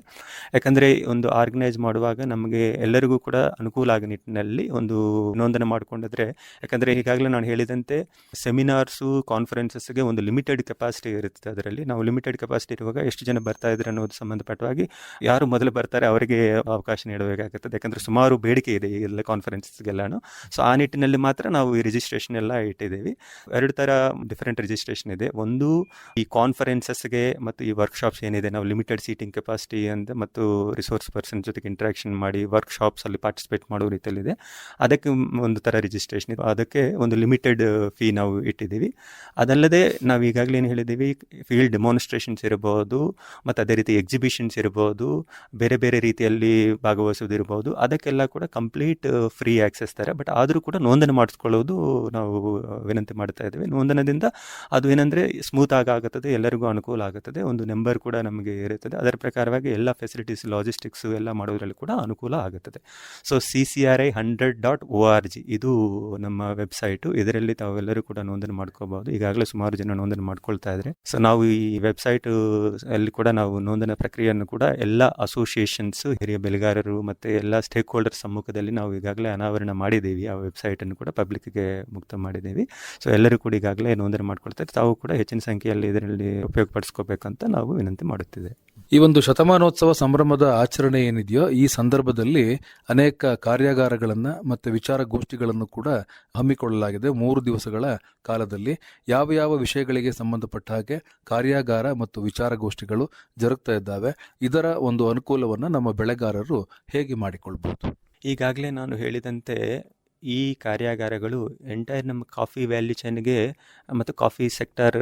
ಯಾಕಂದರೆ ಒಂದು ಆರ್ಗನೈಸ್ ಮಾಡುವಾಗ ನಮಗೆ ಎಲ್ಲರಿಗೂ ಕೂಡ ಅನುಕೂಲ ಆಗೋ ನಿಟ್ಟಿನಲ್ಲಿ ಒಂದು ನೋಂದಣಿ ಮಾಡಿಕೊಂಡಿದ್ರೆ, ಯಾಕಂದರೆ ಈಗಾಗಲೇ ನಾನು ಹೇಳಿದಂತೆ ಸೆಮಿನಾರ್ಸು, ಕಾನ್ಫರೆನ್ಸಸ್ಗೆ ಒಂದು ಲಿಮಿಟೆಡ್ ಕೆಪಾಸಿಟಿ ಇರುತ್ತೆ ಅದರಲ್ಲಿ. ನಾವು ಲಿಮಿಟೆಡ್ ಕೆಪಾಸಿಟಿ ಇರುವಾಗ ಎಷ್ಟು ಜನ ಬರ್ತಾ ಇದ್ದಾರೆ ಅನ್ನೋದು ಸಂಬಂಧಪಟ್ಟವಾಗಿ ಯಾರು ಮೊದಲು ಬರ್ತಾರೆ ಅವರಿಗೆ ಅವಕಾಶ ನೀಡಬೇಕಾಗುತ್ತದೆ. ಯಾಕಂದರೆ ಸುಮಾರು ಬೇಡಿಕೆ ಇದೆ ಈ ಎಲ್ಲ ಕಾನ್ಫರೆನ್ಸ್ಗೆಲ್ಲನೂ ಸೊ, ಆ ನಿಟ್ಟಿನಲ್ಲಿ ಮಾತ್ರ ನಾವು ಈ ರಿಜಿಸ್ಟ್ರೇಷನ್ ಎಲ್ಲ ಇಟ್ಟಿದ್ದೀವಿ. ಎರಡು ಥರ ಡಿಫ್ರೆಂಟ್ ರಿಜಿಸ್ಟ್ರೇಷನ್ ಇದೆ. ಒಂದು, ಈ ಕಾನ್ಫರೆನ್ಸಸ್ಗೆ ಮತ್ತು ಈ ವರ್ಕ್ಶಾಪ್ಸ್ ಏನಿದೆ, ನಾವು ಲಿಮಿಟೆಡ್ ಸೀಟಿಂಗ್ ಕೆಪಾಸಿಟಿ ಅಂತ ಮತ್ತು ರಿಸೋರ್ಸ್ ಪರ್ಸನ್ ಜೊತೆಗೆ ಇಂಟ್ರಾಕ್ಷನ್ ಮಾಡಿ ವರ್ಕ್ಶಾಪ್ಸಲ್ಲಿ ಪಾರ್ಟಿಸಿಪೇಟ್ ಮಾಡೋ ರೀತಿಯಲ್ಲಿದೆ. ಅದಕ್ಕೆ ಒಂದು ಥರ ರಿಜಿಸ್ಟ್ರೇಷನ್ ಇದೆ ಅದಕ್ಕೆ ಒಂದು ಲಿಮಿಟೆಡ್ ಫೀ ನಾವು ಇಟ್ಟಿದ್ದೀವಿ. ಅದಲ್ಲದೆ ನಾವು ಈಗಾಗಲೇ ಏನು ಹೇಳಿದ್ದೀವಿ ಫೀಲ್ಡ್ ಡೆಮಾನ್ಸ್ಟ್ರೇಷನ್ಸ್ ಇರಬಹುದು ಮತ್ತು ಅದೇ ರೀತಿ ಎಕ್ಸಿಬಿಷನ್ಸ್ ಇರ್ಬೋದು, ಬೇರೆ ಬೇರೆ ರೀತಿಯಲ್ಲಿ ಭಾಗವಹಿಸೋದಿರ್ಬೋದು ಅದಕ್ಕೆಲ್ಲ ಕೂಡ ಕಂಪ್ಲೀಟ್ ಫ್ರೀ ಆ್ಯಕ್ಸೆಸ್ ತರ. ಬಟ್ ಆದರೂ ಕೂಡ ನೋಂದಣಿ ಮಾಡಿಸ್ಕೊಳ್ಳೋದು ನಾವು ವಿನಂತಿ ಮಾಡ್ತಾ ಇದ್ದೀವಿ. ನೋಂದಣದಿಂದ ಅದು ಏನಂದರೆ ಸ್ಮೂತ್ ಆಗಿ ಆಗುತ್ತದೆ, ಎಲ್ಲರಿಗೂ ಅನುಕೂಲ ಆಗುತ್ತದೆ. ಒಂದು ನಂಬರ್ ಕೂಡ ನಮಗೆ ಇರುತ್ತದೆ. ಅದರ ಪ್ರಕಾರವಾಗಿ ಎಲ್ಲ ಫೆಸಿಲಿಟೀಸ್ ಲಾಜಿಸ್ಟಿಕ್ಸು ಎಲ್ಲ ಮಾಡೋದ್ರಲ್ಲಿ ಕೂಡ ಅನುಕೂಲ ಆಗುತ್ತದೆ. So C C R I hundred dot O R G ಇದು ನಮ್ಮ ವೆಬ್ಸೈಟು. ಇದರಲ್ಲಿ ತಾವೆಲ್ಲರೂ ಕೂಡ ನೋಂದಣಿ ಮಾಡ್ಕೋಬಹುದು ಈಗಾಗಲೇ ಸುಮಾರು ಜನ ನೋಂದಣಿ ಮಾಡ್ಕೊಳ್ತಾ ಇದ್ದಾರೆ ಸೊ, ನಾವು ಈ ವೆಬ್ಸೈಟ್ ಅಲ್ಲಿ ಕೂಡ ನಾವು ನೋಂದಣಿ ಪ್ರಕ್ರಿಯೆಯನ್ನು ಕೂಡ ಎಲ್ಲ ಅಸೋಸಿಯೇಷನ್ಸ್, ಹಿರಿಯ ಬೆಳೆಗಾರರು ಮತ್ತು ಎಲ್ಲ ಸ್ಟೇಕ್ ಹೋಲ್ಡರ್ ಸಮ್ಮುಖದಲ್ಲಿ ನಾವು ಈಗಾಗಲೇ ಅನಾವರಣ ಮಾಡಿದ್ದೀವಿ. ಆ ವೆಬ್ಸೈಟನ್ನು ಕೂಡ ಪಬ್ಲಿಕ್ಗೆ ಮುಕ್ತ ಮಾಡಿದ್ದೀವಿ. ಸೊ, ಎಲ್ಲರೂ ಕೂಡ ಈಗಾಗಲೇ ನೋಂದಣಿ ಮಾಡ್ಕೊಳ್ತಾರೆ ತಾವು ಕೂಡ ಹೆಚ್ಚಿನ ಸಂಖ್ಯೆಯಲ್ಲಿ ಇದರಲ್ಲಿ ಉಪಯೋಗಪಡಿಸ್ಕೋಬೇಕಂತ ನಾವು ವಿನಂತಿ ಮಾಡುತ್ತಿದೆ ಈ ಒಂದು ಶತಮಾನೋತ್ಸವ ಸಂಭ್ರಮದ ಆಚರಣೆ ಏನಿದೆಯೋ, ಈ ಸಂದರ್ಭದಲ್ಲಿ ಅನೇಕ ಕಾರ್ಯಾಗಾರಗಳನ್ನು ಮತ್ತು ವಿಚಾರಗೋಷ್ಠಿಗಳನ್ನು ಕೂಡ ಹಮ್ಮಿಕೊಳ್ಳಲಾಗಿದೆ. ಮೂರು ದಿವಸಗಳ ಕಾಲದಲ್ಲಿ ಯಾವ ಯಾವ ವಿಷಯಗಳಿಗೆ ಸಂಬಂಧಪಟ್ಟ ಹಾಗೆ ಕಾರ್ಯಾಗಾರ ಮತ್ತು ವಿಚಾರಗೋಷ್ಠಿಗಳು ಜರುಗ್ತಾ ಇದ್ದಾವೆ, ಇದರ ಒಂದು ಅನುಕೂಲವನ್ನು ನಮ್ಮ ಬೆಳೆಗಾರರು ಹೇಗೆ ಮಾಡಿಕೊಳ್ಬಹುದು? ಈಗಾಗಲೇ ನಾನು ಹೇಳಿದಂತೆ ಈ ಕಾರ್ಯಾಗಾರಗಳು ಎಂಟೈರ್ ನಮ್ಮ ಕಾಫಿ ವ್ಯಾಲ್ಯೂ ಚೈನ್ಗೆ ಮತ್ತು ಕಾಫಿ ಸೆಕ್ಟರ್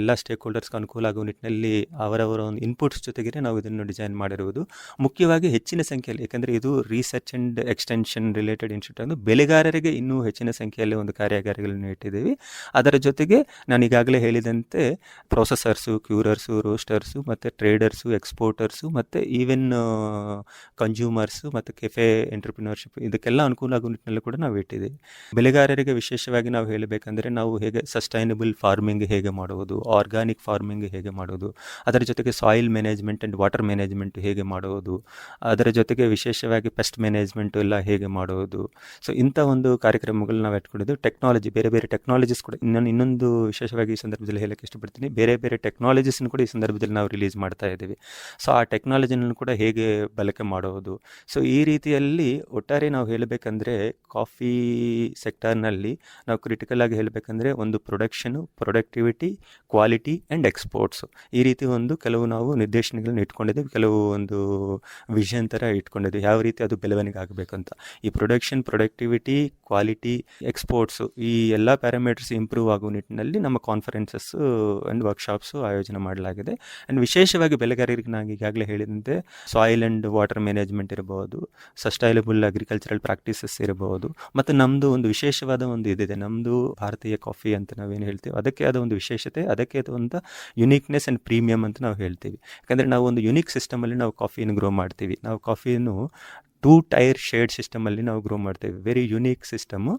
ಎಲ್ಲ ಸ್ಟೇಕ್ ಹೋಲ್ಡರ್ಸ್ಗೆ ಅನುಕೂಲ ಆಗುವ ನಿಟ್ಟಿನಲ್ಲಿ ಅವರವರ ಒಂದು ಇನ್ಪುಟ್ಸ್ ಜೊತೆಗೆ ನಾವು ಇದನ್ನು ಡಿಸೈನ್ ಮಾಡಿರುವುದು ಮುಖ್ಯವಾಗಿ ಹೆಚ್ಚಿನ ಸಂಖ್ಯೆಯಲ್ಲಿ, ಏಕೆಂದರೆ ಇದು research and extension related institute ಅಂದರೆ ಬೆಳೆಗಾರರಿಗೆ ಇನ್ನೂ ಹೆಚ್ಚಿನ ಸಂಖ್ಯೆಯಲ್ಲಿ ಒಂದು ಕಾರ್ಯಾಗಾರಗಳನ್ನು ಇಟ್ಟಿದ್ದೀವಿ. ಅದರ ಜೊತೆಗೆ ನಾನು ಈಗಾಗಲೇ ಹೇಳಿದಂತೆ ಪ್ರೊಸೆಸರ್ಸು ಕ್ಯೂರರ್ಸು ರೋಸ್ಟರ್ಸು ಮತ್ತು ಟ್ರೇಡರ್ಸು ಎಕ್ಸ್ಪೋರ್ಟರ್ಸು ಮತ್ತು ಈವೆನ್ ಕನ್ಸ್ಯೂಮರ್ಸು ಮತ್ತು ಕೆಫೆ ಎಂಟರ್ಪ್ರಿನರ್ಶಿಪ್ ಇದಕ್ಕೆಲ್ಲ ಅನುಕೂಲ ಆಗುವ ನಿಟ್ಟಿನಲ್ಲಿ ಕೂಡ ನಾವು ಇಟ್ಟಿದ್ದೀವಿ ಬೆಳೆಗಾರರಿಗೆ ವಿಶೇಷವಾಗಿ ನಾವು ಹೇಳಬೇಕಂದ್ರೆ ನಾವು ಹೇಗೆ ಸಸ್ಟೈನಬಲ್ ಫಾರ್ಮಿಂಗ್ ಹೇಗೆ ಮಾಡುವುದು ಆರ್ಗಾನಿಕ್ ಫಾರ್ಮಿಂಗ್ ಹೇಗೆ ಮಾಡುವುದು, ಅದರ ಜೊತೆಗೆ soil management and water management ಹೇಗೆ ಮಾಡುವುದು, ಅದರ ಜೊತೆಗೆ ವಿಶೇಷವಾಗಿ ಪೆಸ್ಟ್ ಮ್ಯಾನೇಜ್ಮೆಂಟ್ ಎಲ್ಲ ಹೇಗೆ ಮಾಡುವುದು. ಸೊ ಇಂಥ ಒಂದು ಕಾರ್ಯಕ್ರಮಗಳು ನಾವು ಇಟ್ಕೊಂಡಿದ್ದು ಟೆಕ್ನಾಲಜಿ ಬೇರೆ ಬೇರೆ ಟೆಕ್ನಾಲಜೀಸ್ ಕೂಡ ಇನ್ನೊಂದು ಇನ್ನೊಂದು ವಿಶೇಷವಾಗಿ ಈ ಸಂದರ್ಭದಲ್ಲಿ ಹೇಳಕ್ಕೆ ಇಷ್ಟಪಡ್ತೀನಿ, ಬೇರೆ ಬೇರೆ ಟೆಕ್ನಾಲಜೀಸ್ನ ಕೂಡ ಈ ಸಂದರ್ಭದಲ್ಲಿ ನಾವು ರಿಲೀಸ್ ಮಾಡ್ತಾ ಇದ್ದೀವಿ. ಸೊ ಆ ಟೆಕ್ನಾಲಜಿನ ಕೂಡ ಹೇಗೆ ಬಳಕೆ ಮಾಡುವುದು. ಸೊ ಈ ರೀತಿಯಲ್ಲಿ ಒಟ್ಟಾರೆ ನಾವು ಹೇಳಬೇಕಂದ್ರೆ ಕಾಫಿ ಸೆಕ್ಟರ್ನಲ್ಲಿ ನಾವು ಕ್ರಿಟಿಕಲ್ ಆಗಿ ಹೇಳಬೇಕಂದ್ರೆ ಒಂದು production productivity quality and exports ಈ ರೀತಿ ಒಂದು ಕೆಲವು ನಾವು ನಿರ್ದೇಶನಗಳನ್ನ ಇಟ್ಕೊಂಡಿದ್ದೀವಿ, ಕೆಲವು ಒಂದು ವಿಷನ್ ಥರ ಇಟ್ಕೊಂಡಿದ್ದೀವಿ. ಯಾವ ರೀತಿ ಅದು ಬೆಳವಣಿಗೆ ಆಗಬೇಕಂತ ಈ ಪ್ರೊಡಕ್ಷನ್ ಪ್ರೊಡಕ್ಟಿವಿಟಿ ಕ್ವಾಲಿಟಿ ಎಕ್ಸ್ಪೋರ್ಟ್ಸು ಈ ಎಲ್ಲ ಪ್ಯಾರಾಮೀಟರ್ಸ್ ಇಂಪ್ರೂವ್ ಆಗುವ ನಿಟ್ಟಿನಲ್ಲಿ ನಮ್ಮ ಕಾನ್ಫರೆನ್ಸಸ್ಸು ಆ್ಯಂಡ್ ವರ್ಕ್ಶಾಪ್ಸು ಆಯೋಜನೆ ಮಾಡಲಾಗಿದೆ. ಆ್ಯಂಡ್ ವಿಶೇಷವಾಗಿ ಬೆಳೆಗಾರರಿಗೆ ನಾವು ಈಗಾಗಲೇ ಹೇಳಿದಂತೆ ಸಾಯಿಲ್ ಆ್ಯಂಡ್ ವಾಟರ್ ಮ್ಯಾನೇಜ್ಮೆಂಟ್ ಇರಬಹುದು ಸಸ್ಟೈಲಬಲ್ ಅಗ್ರಿಕಲ್ಚರಲ್ ಪ್ರಾಕ್ಟೀಸಸ್ ಇರಬಹುದು ಮತ್ತು ನಮ್ಮದು ಒಂದು ವಿಶೇಷವಾದ ಒಂದು ಇದಿದೆ. ನಮ್ಮದು ಭಾರತೀಯ ಕಾಫಿ ಅಂತ ನಾವೇನು ಹೇಳ್ತೀವಿ ಅದಕ್ಕೆ ಅದು ಒಂದು ವಿಶೇಷತೆ, ಅದಕ್ಕೆ ಅದು ಒಂದು ಯುನೀಕ್ನೆಸ್ ಆ್ಯಂಡ್ ಪ್ರೀಮಿಯಮ್ ಅಂತ ನಾವು ಹೇಳ್ತೀವಿ. ಯಾಕಂದರೆ ನಾವು ಒಂದು ಯುನೀಕ್ ಸಿಸ್ಟಮಲ್ಲಿ ನಾವು ಕಾಫಿಯನ್ನು ಗ್ರೋ ಮಾಡ್ತೀವಿ. ನಾವು ಕಾಫಿಯನ್ನು ಟೂ ಟೈರ್ ಶೇಡ್ ಸಿಸ್ಟಮಲ್ಲಿ ನಾವು ಗ್ರೋ ಮಾಡ್ತೇವೆ. ವೆರಿ ಯುನೀಕ್ ಸಿಸ್ಟಮು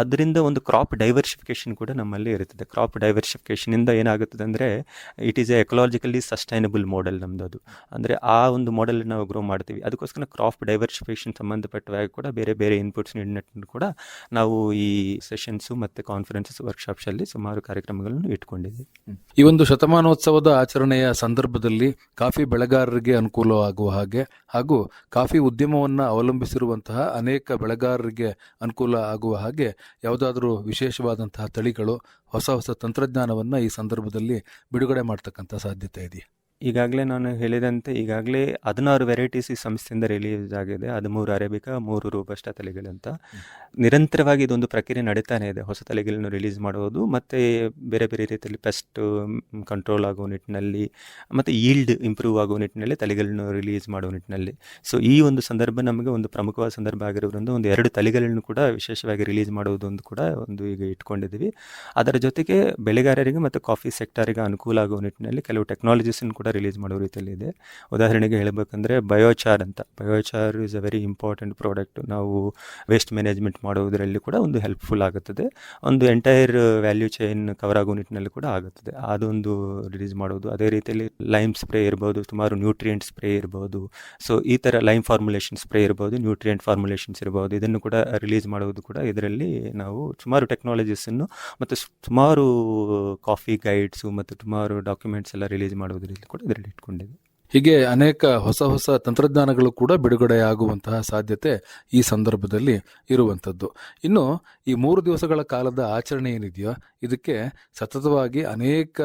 ಅದರಿಂದ ಒಂದು ಕ್ರಾಪ್ ಡೈವರ್ಸಿಫಿಕೇಶನ್ ಕೂಡ ನಮ್ಮಲ್ಲಿ ಇರುತ್ತದೆ. ಕ್ರಾಪ್ ಡೈವರ್ಸಿಫಿಕೇಷನಿಂದ ಏನಾಗುತ್ತದೆ ಅಂದರೆ it is a ecologically sustainable model ನಮ್ಮದು ಅದು ಅಂದರೆ ಆ ಒಂದು ಮಾಡೆಲ್ ನಾವು ಗ್ರೋ ಮಾಡ್ತೀವಿ. ಅದಕ್ಕೋಸ್ಕರ ಕ್ರಾಪ್ ಡೈವರ್ಸಿಫಿಕೇಶನ್ ಸಂಬಂಧಪಟ್ಟವಾಗಿ ಕೂಡ ಬೇರೆ ಬೇರೆ ಇನ್ಪುಟ್ಸ್ ನೀಡಿನಟ್ಟು ಕೂಡ ನಾವು ಈ ಸೆಷನ್ಸು ಮತ್ತು ಕಾನ್ಫರೆನ್ಸಸ್ ವರ್ಕ್ಶಾಪ್ಸಲ್ಲಿ ಸುಮಾರು ಕಾರ್ಯಕ್ರಮಗಳನ್ನು ಇಟ್ಕೊಂಡಿದ್ದೀವಿ. ಈ ಒಂದು ಶತಮಾನೋತ್ಸವದ ಆಚರಣೆಯ ಸಂದರ್ಭದಲ್ಲಿ ಕಾಫಿ ಬೆಳೆಗಾರರಿಗೆ ಅನುಕೂಲವಾಗುವ ಹಾಗೆ ಹಾಗೂ ಕಾಫಿ ಉದ್ಯಮವನ್ನು ಅವಲಂಬಿಸಿರುವಂತಹ ಅನೇಕ ಬೆಳೆಗಾರರಿಗೆ ಅನುಕೂಲ ಆಗುವ ಹಾಗೆ ಯಾವುದಾದರೂ ವಿಶೇಷವಾದಂತಹ ತಳಿಗಳು, ಹೊಸ ಹೊಸ ತಂತ್ರಜ್ಞಾನವನ್ನು ಈ ಸಂದರ್ಭದಲ್ಲಿ ಬಿಡುಗಡೆ ಮಾಡ್ತಕ್ಕಂಥ ಸಾಧ್ಯತೆ ಇದೆಯಾ? ಈಗಾಗಲೇ ನಾನು ಹೇಳಿದಂತೆ ಈಗಾಗಲೇ ಹದಿನಾರು ವೆರೈಟೀಸ್ ಈ ಸಂಸ್ಥೆಯಿಂದ ರಿಲೀಸ್ ಆಗಿದೆ. ಹದಿಮೂರು ಅರೇಬಿಕಾ ಮೂರು ರೂಪಷ್ಟ ತಲೆಗಳಂತ ನಿರಂತರವಾಗಿ ಇದೊಂದು ಪ್ರಕ್ರಿಯೆ ನಡೀತಾನೆ ಇದೆ. ಹೊಸ ತಲೆಗಳನ್ನು ರಿಲೀಸ್ ಮಾಡುವುದು ಮತ್ತು ಬೇರೆ ಬೇರೆ ರೀತಿಯಲ್ಲಿ ಪೆಸ್ಟ್ ಕಂಟ್ರೋಲ್ ಆಗುವ ನಿಟ್ಟಿನಲ್ಲಿ ಮತ್ತು ಈಲ್ಡ್ ಇಂಪ್ರೂವ್ ಆಗುವ ನಿಟ್ಟಿನಲ್ಲಿ ತಲೆಗಳನ್ನು ರಿಲೀಸ್ ಮಾಡುವ ನಿಟ್ಟಿನಲ್ಲಿ. ಸೊ ಈ ಒಂದು ಸಂದರ್ಭ ನಮಗೆ ಒಂದು ಪ್ರಮುಖವಾದ ಸಂದರ್ಭ ಆಗಿರೋದ್ರಿಂದ ಒಂದು ಎರಡು ತಲೆಗಳನ್ನು ಕೂಡ ವಿಶೇಷವಾಗಿ ರಿಲೀಸ್ ಮಾಡುವುದೊಂದು ಕೂಡ ಒಂದು ಈಗ ಇಟ್ಕೊಂಡಿದ್ದೀವಿ. ಅದರ ಜೊತೆಗೆ ಬೆಳೆಗಾರರಿಗೆ ಮತ್ತು ಕಾಫಿ ಸೆಕ್ಟರಿಗೆ ಅನುಕೂಲ ಆಗುವ ನಿಟ್ಟಿನಲ್ಲಿ ಕೆಲವು ಟೆಕ್ನಾಲಜೀಸನ್ನು ಕೂಡ ರಿಲೀಸ್ ಮಾಡೋ ರೀತಿಯಲ್ಲಿ ಇದೆ. ಉದಾಹರಣೆಗೆ ಹೇಳಬೇಕಂದ್ರೆ ಬಯೋಚಾರ್ ಅಂತ. Biochar is a very important product ನಾವು ವೇಸ್ಟ್ ಮ್ಯಾನೇಜ್ಮೆಂಟ್ ಮಾಡುವುದರಲ್ಲಿ ಕೂಡ ಒಂದು ಹೆಲ್ಪ್ಫುಲ್ ಆಗುತ್ತದೆ. ಒಂದು ಎಂಟೈರ್ ವ್ಯಾಲ್ಯೂ ಚೈನ್ ಕವರ್ ಆಗೋ ನಿಟ್ಟಿನಲ್ಲಿ ಕೂಡ ಆಗುತ್ತದೆ. ಅದೊಂದು ರಿಲೀಸ್ ಮಾಡೋದು ಅದೇ ರೀತಿಯಲ್ಲಿ ಲೈಮ್ ಸ್ಪ್ರೇ ಇರ್ಬೋದು, ಸುಮಾರು ನ್ಯೂಟ್ರಿಯೆಂಟ್ ಸ್ಪ್ರೇ ಇರ್ಬೋದು. ಸೊ ಈ ಥರ ಲೈಮ್ ಫಾರ್ಮುಲೇಷನ್ ಸ್ಪ್ರೇ ಇರ್ಬೋದು ನ್ಯೂಟ್ರಿಯೆಂಟ್ ಫಾರ್ಮುಲೇಷನ್ಸ್ ಇರ್ಬೋದು. ಇದನ್ನು ಕೂಡ ರಿಲೀಸ್ ಮಾಡುವುದು ಕೂಡ ಇದರಲ್ಲಿ ನಾವು ಸುಮಾರು ಟೆಕ್ನಾಲಜೀಸನ್ನು ಮತ್ತು ಸುಮಾರು ಕಾಫಿ ಗೈಡ್ಸು ಮತ್ತು ಸುಮಾರು ಡಾಕ್ಯುಮೆಂಟ್ಸ್ ಎಲ್ಲ ರಿಲೀಸ್ ಮಾಡೋದ್ರಲ್ಲಿ ಕೂಡ ಇದರಲ್ಲಿ ಇಟ್ಕೊಂಡಿದೆ ಹೀಗೆ ಅನೇಕ ಹೊಸ ಹೊಸ ತಂತ್ರಜ್ಞಾನಗಳು ಕೂಡ ಬಿಡುಗಡೆಯಾಗುವಂತಹ ಸಾಧ್ಯತೆ ಈ ಸಂದರ್ಭದಲ್ಲಿ ಇರುವಂಥದ್ದು. ಇನ್ನು ಈ ಮೂರು ದಿವಸಗಳ ಕಾಲದ ಆಚರಣೆ ಏನಿದೆಯೋ, ಇದಕ್ಕೆ ಸತತವಾಗಿ ಅನೇಕ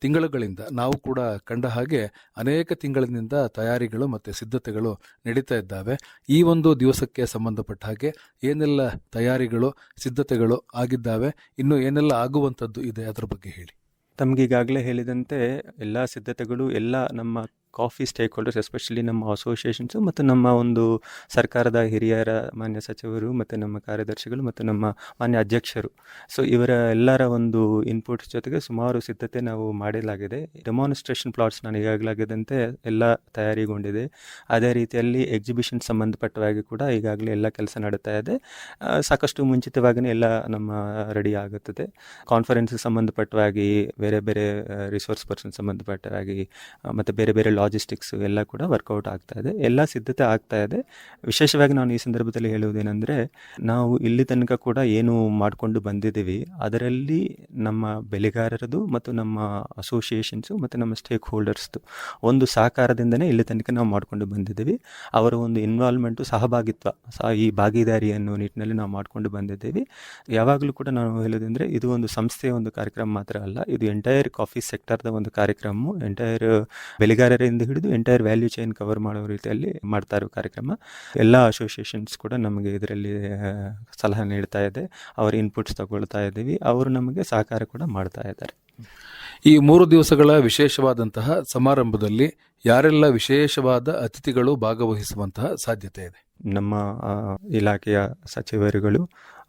ತಿಂಗಳುಗಳಿಂದ ನಾವು ಕೂಡ ಕಂಡ ಹಾಗೆ ಅನೇಕ ತಿಂಗಳಿನಿಂದ ತಯಾರಿಗಳು ಮತ್ತು ಸಿದ್ಧತೆಗಳು ನಡೀತಾ ಇದ್ದಾವೆ. ಈ ಒಂದು ದಿವಸಕ್ಕೆ ಸಂಬಂಧಪಟ್ಟ ಹಾಗೆ ಏನೆಲ್ಲ ತಯಾರಿಗಳು, ಸಿದ್ಧತೆಗಳು ಆಗಿದ್ದಾವೆ, ಇನ್ನು ಏನೆಲ್ಲ ಆಗುವಂಥದ್ದು ಇದೆ ಅದರ ಬಗ್ಗೆ ಹೇಳಿ. ತಮಗೀಗಾಗಲೇ ಹೇಳಿದಂತೆ ಎಲ್ಲ ಸಿದ್ಧತೆಗಳು ಎಲ್ಲ ನಮ್ಮ ಕಾಫಿ ಸ್ಟೇಕ್ ಹೋಲ್ಡರ್ಸ್ ಎಸ್ಪೆಷಲಿ ನಮ್ಮ ಅಸೋಸಿಯೇಷನ್ಸು ಮತ್ತು ನಮ್ಮ ಒಂದು ಸರ್ಕಾರದ ಹಿರಿಯರ ಮಾನ್ಯ ಸಚಿವರು ಮತ್ತು ನಮ್ಮ ಕಾರ್ಯದರ್ಶಿಗಳು ಮತ್ತು ನಮ್ಮ ಮಾನ್ಯ ಅಧ್ಯಕ್ಷರು. ಸೊ, ಇವರ ಎಲ್ಲರ ಒಂದು ಇನ್ಪುಟ್ಸ್ ಜೊತೆಗೆ ಸುಮಾರು ಸಿದ್ಧತೆ ನಾವು ಮಾಡಲಾಗಿದೆ. ಡೆಮಾನ್ಸ್ಟ್ರೇಷನ್ ಪ್ಲಾಟ್ಸ್ ನಾನು ಈಗಾಗಲಾಗದಂತೆ ಎಲ್ಲ ತಯಾರಿಗೊಂಡಿದೆ. ಅದೇ ರೀತಿಯಲ್ಲಿ ಎಕ್ಸಿಬಿಷನ್ ಸಂಬಂಧಪಟ್ಟವಾಗಿ ಕೂಡ ಈಗಾಗಲೇ ಎಲ್ಲ ಕೆಲಸ ನಡೀತಾ ಇದೆ. ಸಾಕಷ್ಟು ಮುಂಚಿತವಾಗಿಯೇ ಎಲ್ಲ ನಮ್ಮ ರೆಡಿ ಆಗುತ್ತದೆ. ಕಾನ್ಫರೆನ್ಸ್ ಸಂಬಂಧಪಟ್ಟವಾಗಿ ಬೇರೆ ಬೇರೆ ರಿಸೋರ್ಸ್ ಪರ್ಸನ್ ಸಂಬಂಧಪಟ್ಟವಾಗಿ ಮತ್ತು ಬೇರೆ ಬೇರೆ ಲಾಜಿಸ್ಟಿಕ್ಸ್ ಎಲ್ಲ ಕೂಡ ವರ್ಕೌಟ್ ಆಗ್ತಾ ಇದೆ. ಎಲ್ಲ ಸಿದ್ಧತೆ ಆಗ್ತಾ ಇದೆ. ವಿಶೇಷವಾಗಿ ನಾನು ಈ ಸಂದರ್ಭದಲ್ಲಿ ಹೇಳುವುದೇನೆಂದರೆ, ನಾವು ಇಲ್ಲಿ ತನಕ ಕೂಡ ಏನು ಮಾಡಿಕೊಂಡು ಬಂದಿದ್ದೀವಿ. ಅದರಲ್ಲಿ ನಮ್ಮ ಬೆಳೆಗಾರರದು ಮತ್ತು ನಮ್ಮ ಅಸೋಸಿಯೇಷನ್ಸು ಮತ್ತು ನಮ್ಮ ಸ್ಟೇಕ್ ಹೋಲ್ಡರ್ಸ್ದು ಒಂದು ಸಹಕಾರದಿಂದನೇ ಇಲ್ಲಿ ತನಕ ನಾವು ಮಾಡಿಕೊಂಡು ಬಂದಿದ್ದೀವಿ. ಅವರ ಒಂದು ಇನ್ವಾಲ್ವ್ಮೆಂಟು ಸಹಭಾಗಿತ್ವ ಸಹ ಈ ಭಾಗಿದಾರಿ ಅನ್ನೋ ನಿಟ್ಟಿನಲ್ಲಿ ನಾವು ಮಾಡಿಕೊಂಡು ಬಂದಿದ್ದೀವಿ. ಯಾವಾಗಲೂ ಕೂಡ ನಾನು ಹೇಳೋದಂದರೆ ಇದು ಒಂದು ಸಂಸ್ಥೆಯ ಒಂದು ಕಾರ್ಯಕ್ರಮ ಮಾತ್ರ ಅಲ್ಲ, ಇದು ಎಂಟೈರ್ ಕಾಫಿ ಸೆಕ್ಟರ್ದ ಒಂದು ಕಾರ್ಯಕ್ರಮ ಎಂಟೈರ್ ಬೆಳೆಗಾರರಿಂದ ಹಿಡಿದು ಎಂಟೈರ್ ವ್ಯಾಲ್ಯೂ ಚೈನ್ ಕವರ್ ಮಾಡೋ ರೀತಿಯಲ್ಲಿ ಮಾಡ್ತಾ ಇರೋ ಕಾರ್ಯಕ್ರಮ. ಎಲ್ಲ ಅಸೋಸಿಯೇಷನ್ಸ್ ಕೂಡ ನಮಗೆ ಇದರಲ್ಲಿ ಸಲಹೆ ನೀಡ್ತಾ ಇದೆ. ಅವರ ಇನ್ಪುಟ್ಸ್ ತಗೊಳ್ತಾ ಇದ್ದೀವಿ. ಅವರು ನಮಗೆ ಸಹಕಾರ ಕೂಡ ಮಾಡ್ತಾ ಇದ್ದಾರೆ. ಈ ಮೂರು ದಿವಸಗಳ ವಿಶೇಷವಾದಂತಹ ಸಮಾರಂಭದಲ್ಲಿ ಯಾರೆಲ್ಲ ವಿಶೇಷವಾದ ಅತಿಥಿಗಳು ಭಾಗವಹಿಸುವಂತಹ ಸಾಧ್ಯತೆ ಇದೆ? ನಮ್ಮ ಇಲಾಖೆಯ ಸಚಿವರುಗಳು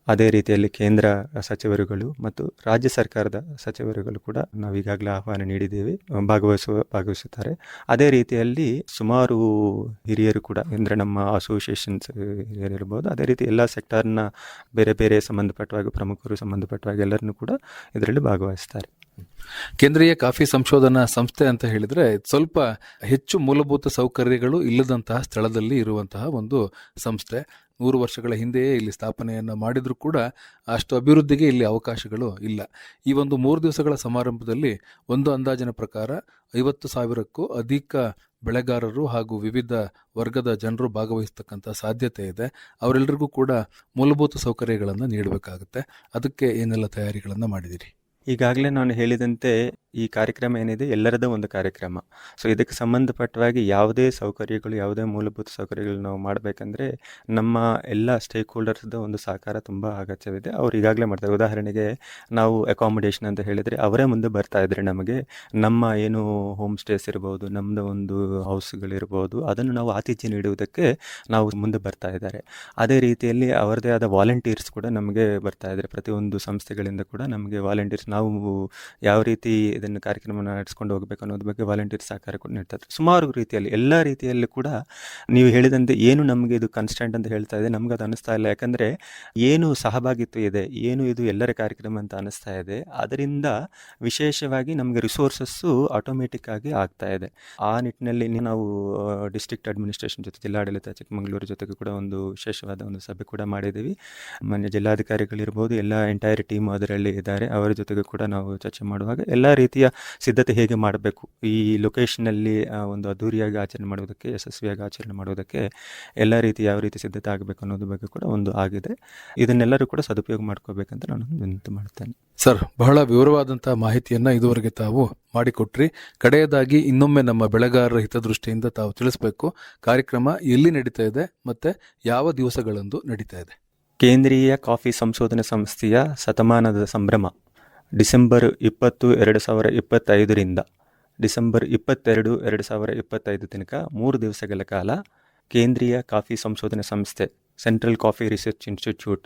ಅದೇ ರೀತಿಯಲ್ಲಿ ಕೇಂದ್ರ ಸಚಿವರುಗಳು ಮತ್ತು ರಾಜ್ಯ ಸರ್ಕಾರದ ಸಚಿವರುಗಳು ಕೂಡ ನಾವು ಈಗಾಗಲೇ ಆಹ್ವಾನ ನೀಡಿದ್ದೇವೆ ಭಾಗವಹಿಸುವ ಭಾಗವಹಿಸುತ್ತಾರೆ. ಅದೇ ರೀತಿಯಲ್ಲಿ ಸುಮಾರು ಹಿರಿಯರು ಕೂಡ, ಅಂದರೆ ನಮ್ಮ ಅಸೋಸಿಯೇಷನ್ಸ್ ಹಿರಿಯರಿರ್ಬೋದು ಅದೇ ರೀತಿ ಎಲ್ಲ ಸೆಕ್ಟರ್ನ ಬೇರೆ ಬೇರೆ ಸಂಬಂಧಪಟ್ಟವಾಗಿ, ಪ್ರಮುಖರು ಸಂಬಂಧಪಟ್ಟವಾಗಿ ಎಲ್ಲರನ್ನೂ ಕೂಡ ಇದರಲ್ಲಿ ಭಾಗವಹಿಸ್ತಾರೆ. ಕೇಂದ್ರೀಯ ಕಾಫಿ ಸಂಶೋಧನಾ ಸಂಸ್ಥೆ ಅಂತ ಹೇಳಿದ್ರೆ ಸ್ವಲ್ಪ ಹೆಚ್ಚು ಮೂಲಭೂತ ಸೌಕರ್ಯಗಳು ಇಲ್ಲದಂತಹ ಸ್ಥಳದಲ್ಲಿ ಇರುವಂತಹ ಒಂದು ಸಂಸ್ಥೆ. ನೂರು ವರ್ಷಗಳ ಹಿಂದೆಯೇ ಇಲ್ಲಿ ಸ್ಥಾಪನೆಯನ್ನು ಮಾಡಿದರೂ ಕೂಡ ಅಷ್ಟು ಅಭಿವೃದ್ಧಿಗೆ ಇಲ್ಲಿ ಅವಕಾಶಗಳು ಇಲ್ಲ. ಈ ಒಂದು ಮೂರು ದಿವಸಗಳ ಸಮಾರಂಭದಲ್ಲಿ ಒಂದು ಅಂದಾಜಿನ ಪ್ರಕಾರ ಐವತ್ತು ಸಾವಿರಕ್ಕೂ ಅಧಿಕ ಬೆಳೆಗಾರರು ಹಾಗೂ ವಿವಿಧ ವರ್ಗದ ಜನರು ಭಾಗವಹಿಸ್ತಕ್ಕಂಥ ಸಾಧ್ಯತೆ ಇದೆ. ಅವರೆಲ್ಲರಿಗೂ ಕೂಡ ಮೂಲಭೂತ ಸೌಕರ್ಯಗಳನ್ನು ನೀಡಬೇಕಾಗುತ್ತೆ. ಅದಕ್ಕೆ ಏನೆಲ್ಲ ತಯಾರಿಗಳನ್ನು ಮಾಡಿದಿರಿ? ಈಗಾಗಲೇ ನಾನು ಹೇಳಿದಂತೆ ಈ ಕಾರ್ಯಕ್ರಮ ಏನಿದೆ? ಎಲ್ಲರದ ಒಂದು ಕಾರ್ಯಕ್ರಮ. ಸೊ ಇದಕ್ಕೆ ಸಂಬಂಧಪಟ್ಟವಾಗಿ ಯಾವುದೇ ಸೌಕರ್ಯಗಳು, ಯಾವುದೇ ಮೂಲಭೂತ ಸೌಕರ್ಯಗಳು ನಾವು ಮಾಡಬೇಕಂದ್ರೆ ನಮ್ಮ ಎಲ್ಲ ಸ್ಟೇಕ್ ಹೋಲ್ಡರ್ಸ್ದ ಒಂದು ಸಹಕಾರ ತುಂಬ ಅಗತ್ಯವಿದೆ. ಅವ್ರು ಈಗಾಗಲೇ ಮಾಡ್ತಾರೆ. ಉದಾಹರಣೆಗೆ ನಾವು ಅಕಾಮಿಡೇಷನ್ ಅಂತ ಹೇಳಿದರೆ ಅವರೇ ಮುಂದೆ ಬರ್ತಾ ಇದ್ದರೆ ನಮಗೆ ನಮ್ಮ ಏನು ಹೋಮ್ ಸ್ಟೇಸ್ ಇರ್ಬೋದು ನಮ್ಮದು ಒಂದು ಹೌಸ್ಗಳಿರ್ಬೋದು, ಅದನ್ನು ನಾವು ಆತಿಥ್ಯ ನೀಡುವುದಕ್ಕೆ ನಾವು ಮುಂದೆ ಬರ್ತಾ ಇದ್ದಾರೆ. ಅದೇ ರೀತಿಯಲ್ಲಿ ಅವರದೇ ಆದ ವಾಲಂಟಿಯರ್ಸ್ ಕೂಡ ನಮಗೆ ಬರ್ತಾ ಇದ್ದಾರೆ. ಪ್ರತಿಯೊಂದು ಸಂಸ್ಥೆಗಳಿಂದ ಕೂಡ ನಮಗೆ ವಾಲಂಟಿಯರ್ಸ್ ನಾವು ಯಾವ ರೀತಿ ಇದನ್ನು ಕಾರ್ಯಕ್ರಮ ನಡೆಸ್ಕೊಂಡು ಹೋಗಬೇಕು ಅನ್ನೋದ್ರ ಬಗ್ಗೆ ವಾಲಂಟಿಯರ್ ಸಹಕಾರ ಕೂಡ ನೀಡ್ತಾರೆ ಸುಮಾರು ರೀತಿಯಲ್ಲಿ, ಎಲ್ಲ ರೀತಿಯಲ್ಲಿ ಕೂಡ ನೀವು ಹೇಳಿದಂತೆ ಏನು ನಮಗೆ ಇದು ಕನ್ಸ್ಟೆಂಟ್ ಅಂತ ಹೇಳ್ತಾ ಇದೆ, ನಮ್ಗೆ ಅದು ಅನಿಸ್ತಾ ಇಲ್ಲ. ಯಾಕಂದರೆ ಏನು ಸಹಭಾಗಿತ್ವ ಇದೆ, ಏನು ಇದು ಎಲ್ಲರ ಕಾರ್ಯಕ್ರಮ ಅಂತ ಅನಿಸ್ತಾ ಇದೆ. ಅದರಿಂದ ವಿಶೇಷವಾಗಿ ನಮಗೆ ರಿಸೋರ್ಸಸ್ಸು ಆಟೋಮೆಟಿಕ್ ಆಗಿ ಆಗ್ತಾ ಇದೆ. ಆ ನಿಟ್ಟಿನಲ್ಲಿ ನಾವು ಡಿಸ್ಟ್ರಿಕ್ಟ್ ಅಡ್ಮಿನಿಸ್ಟ್ರೇಷನ್ ಜೊತೆ, ಜಿಲ್ಲಾಡಳಿತ, ಚಿಕ್ಕಮಗಳೂರು ಜೊತೆಗೆ ಕೂಡ ಒಂದು ವಿಶೇಷವಾದ ಒಂದು ಸಭೆ ಕೂಡ ಮಾಡಿದ್ದೀವಿ. ಮಾನ್ಯ ಜಿಲ್ಲಾಧಿಕಾರಿಗಳಿರ್ಬೋದು, ಎಲ್ಲ ಎಂಟೈರ್ ಟೀಮ್ ಅದರಲ್ಲಿ ಇದ್ದಾರೆ. ಅವರ ಜೊತೆಗೂ ಕೂಡ ನಾವು ಚರ್ಚೆ ಮಾಡುವಾಗ ಎಲ್ಲ ರೀತಿಯ ಸಿದ್ಧತೆ ಹೇಗೆ ಮಾಡಬೇಕು? ಈ ಲೊಕೇಶನಲ್ಲಿ ಒಂದು ಅದ್ದೂರಿಯಾಗಿ ಆಚರಣೆ ಮಾಡೋದಕ್ಕೆ ಯಶಸ್ವಿಯಾಗಿ ಆಚರಣೆ ಮಾಡೋದಕ್ಕೆ ಎಲ್ಲ ರೀತಿ ಯಾವ ರೀತಿ ಸಿದ್ಧತೆ ಆಗಬೇಕು ಅನ್ನೋದ್ರ ಬಗ್ಗೆ ಕೂಡ ಒಂದು ಆಗಿದೆ. ಇದನ್ನೆಲ್ಲರೂ ಕೂಡ ಸದುಪಯೋಗ ಮಾಡ್ಕೋಬೇಕಂತ ನಾನು ವಿನಂತಿ ಮಾಡ್ತೇನೆ. ಸರ್ ಬಹಳ ವಿವರವಾದಂತಹ ಮಾಹಿತಿಯನ್ನ ಇದುವರೆಗೆ ತಾವು ಮಾಡಿಕೊಟ್ರಿ. ಕಡೆಯದಾಗಿ ಇನ್ನೊಮ್ಮೆ ನಮ್ಮ ಬೆಳೆಗಾರರ ಹಿತದೃಷ್ಟಿಯಿಂದ ತಾವು ತಿಳಿಸಬೇಕು. ಕಾರ್ಯಕ್ರಮ ಎಲ್ಲಿ ನಡೀತಾ ಇದೆ ಮತ್ತೆ ಯಾವ ದಿವಸಗಳಂದು ನಡೀತಾ ಇದೆ? ಕೇಂದ್ರೀಯ ಕಾಫಿ ಸಂಶೋಧನಾ ಸಂಸ್ಥೆಯ ಶತಮಾನದ ಸಂಭ್ರಮ. ಡಿಸೆಂಬರ್ ಇಪ್ಪತ್ತು, ಎರಡು ಸಾವಿರ ಇಪ್ಪತ್ತೈದರಿಂದ ಡಿಸೆಂಬರ್ ಇಪ್ಪತ್ತೆರಡು, ಎರಡು ಸಾವಿರ ಇಪ್ಪತ್ತೈದು ತನಕ ಮೂರು ದಿವಸಗಳ ಕಾಲ ಕೇಂದ್ರೀಯ ಕಾಫಿ ಸಂಶೋಧನಾ ಸಂಸ್ಥೆ central coffee research institute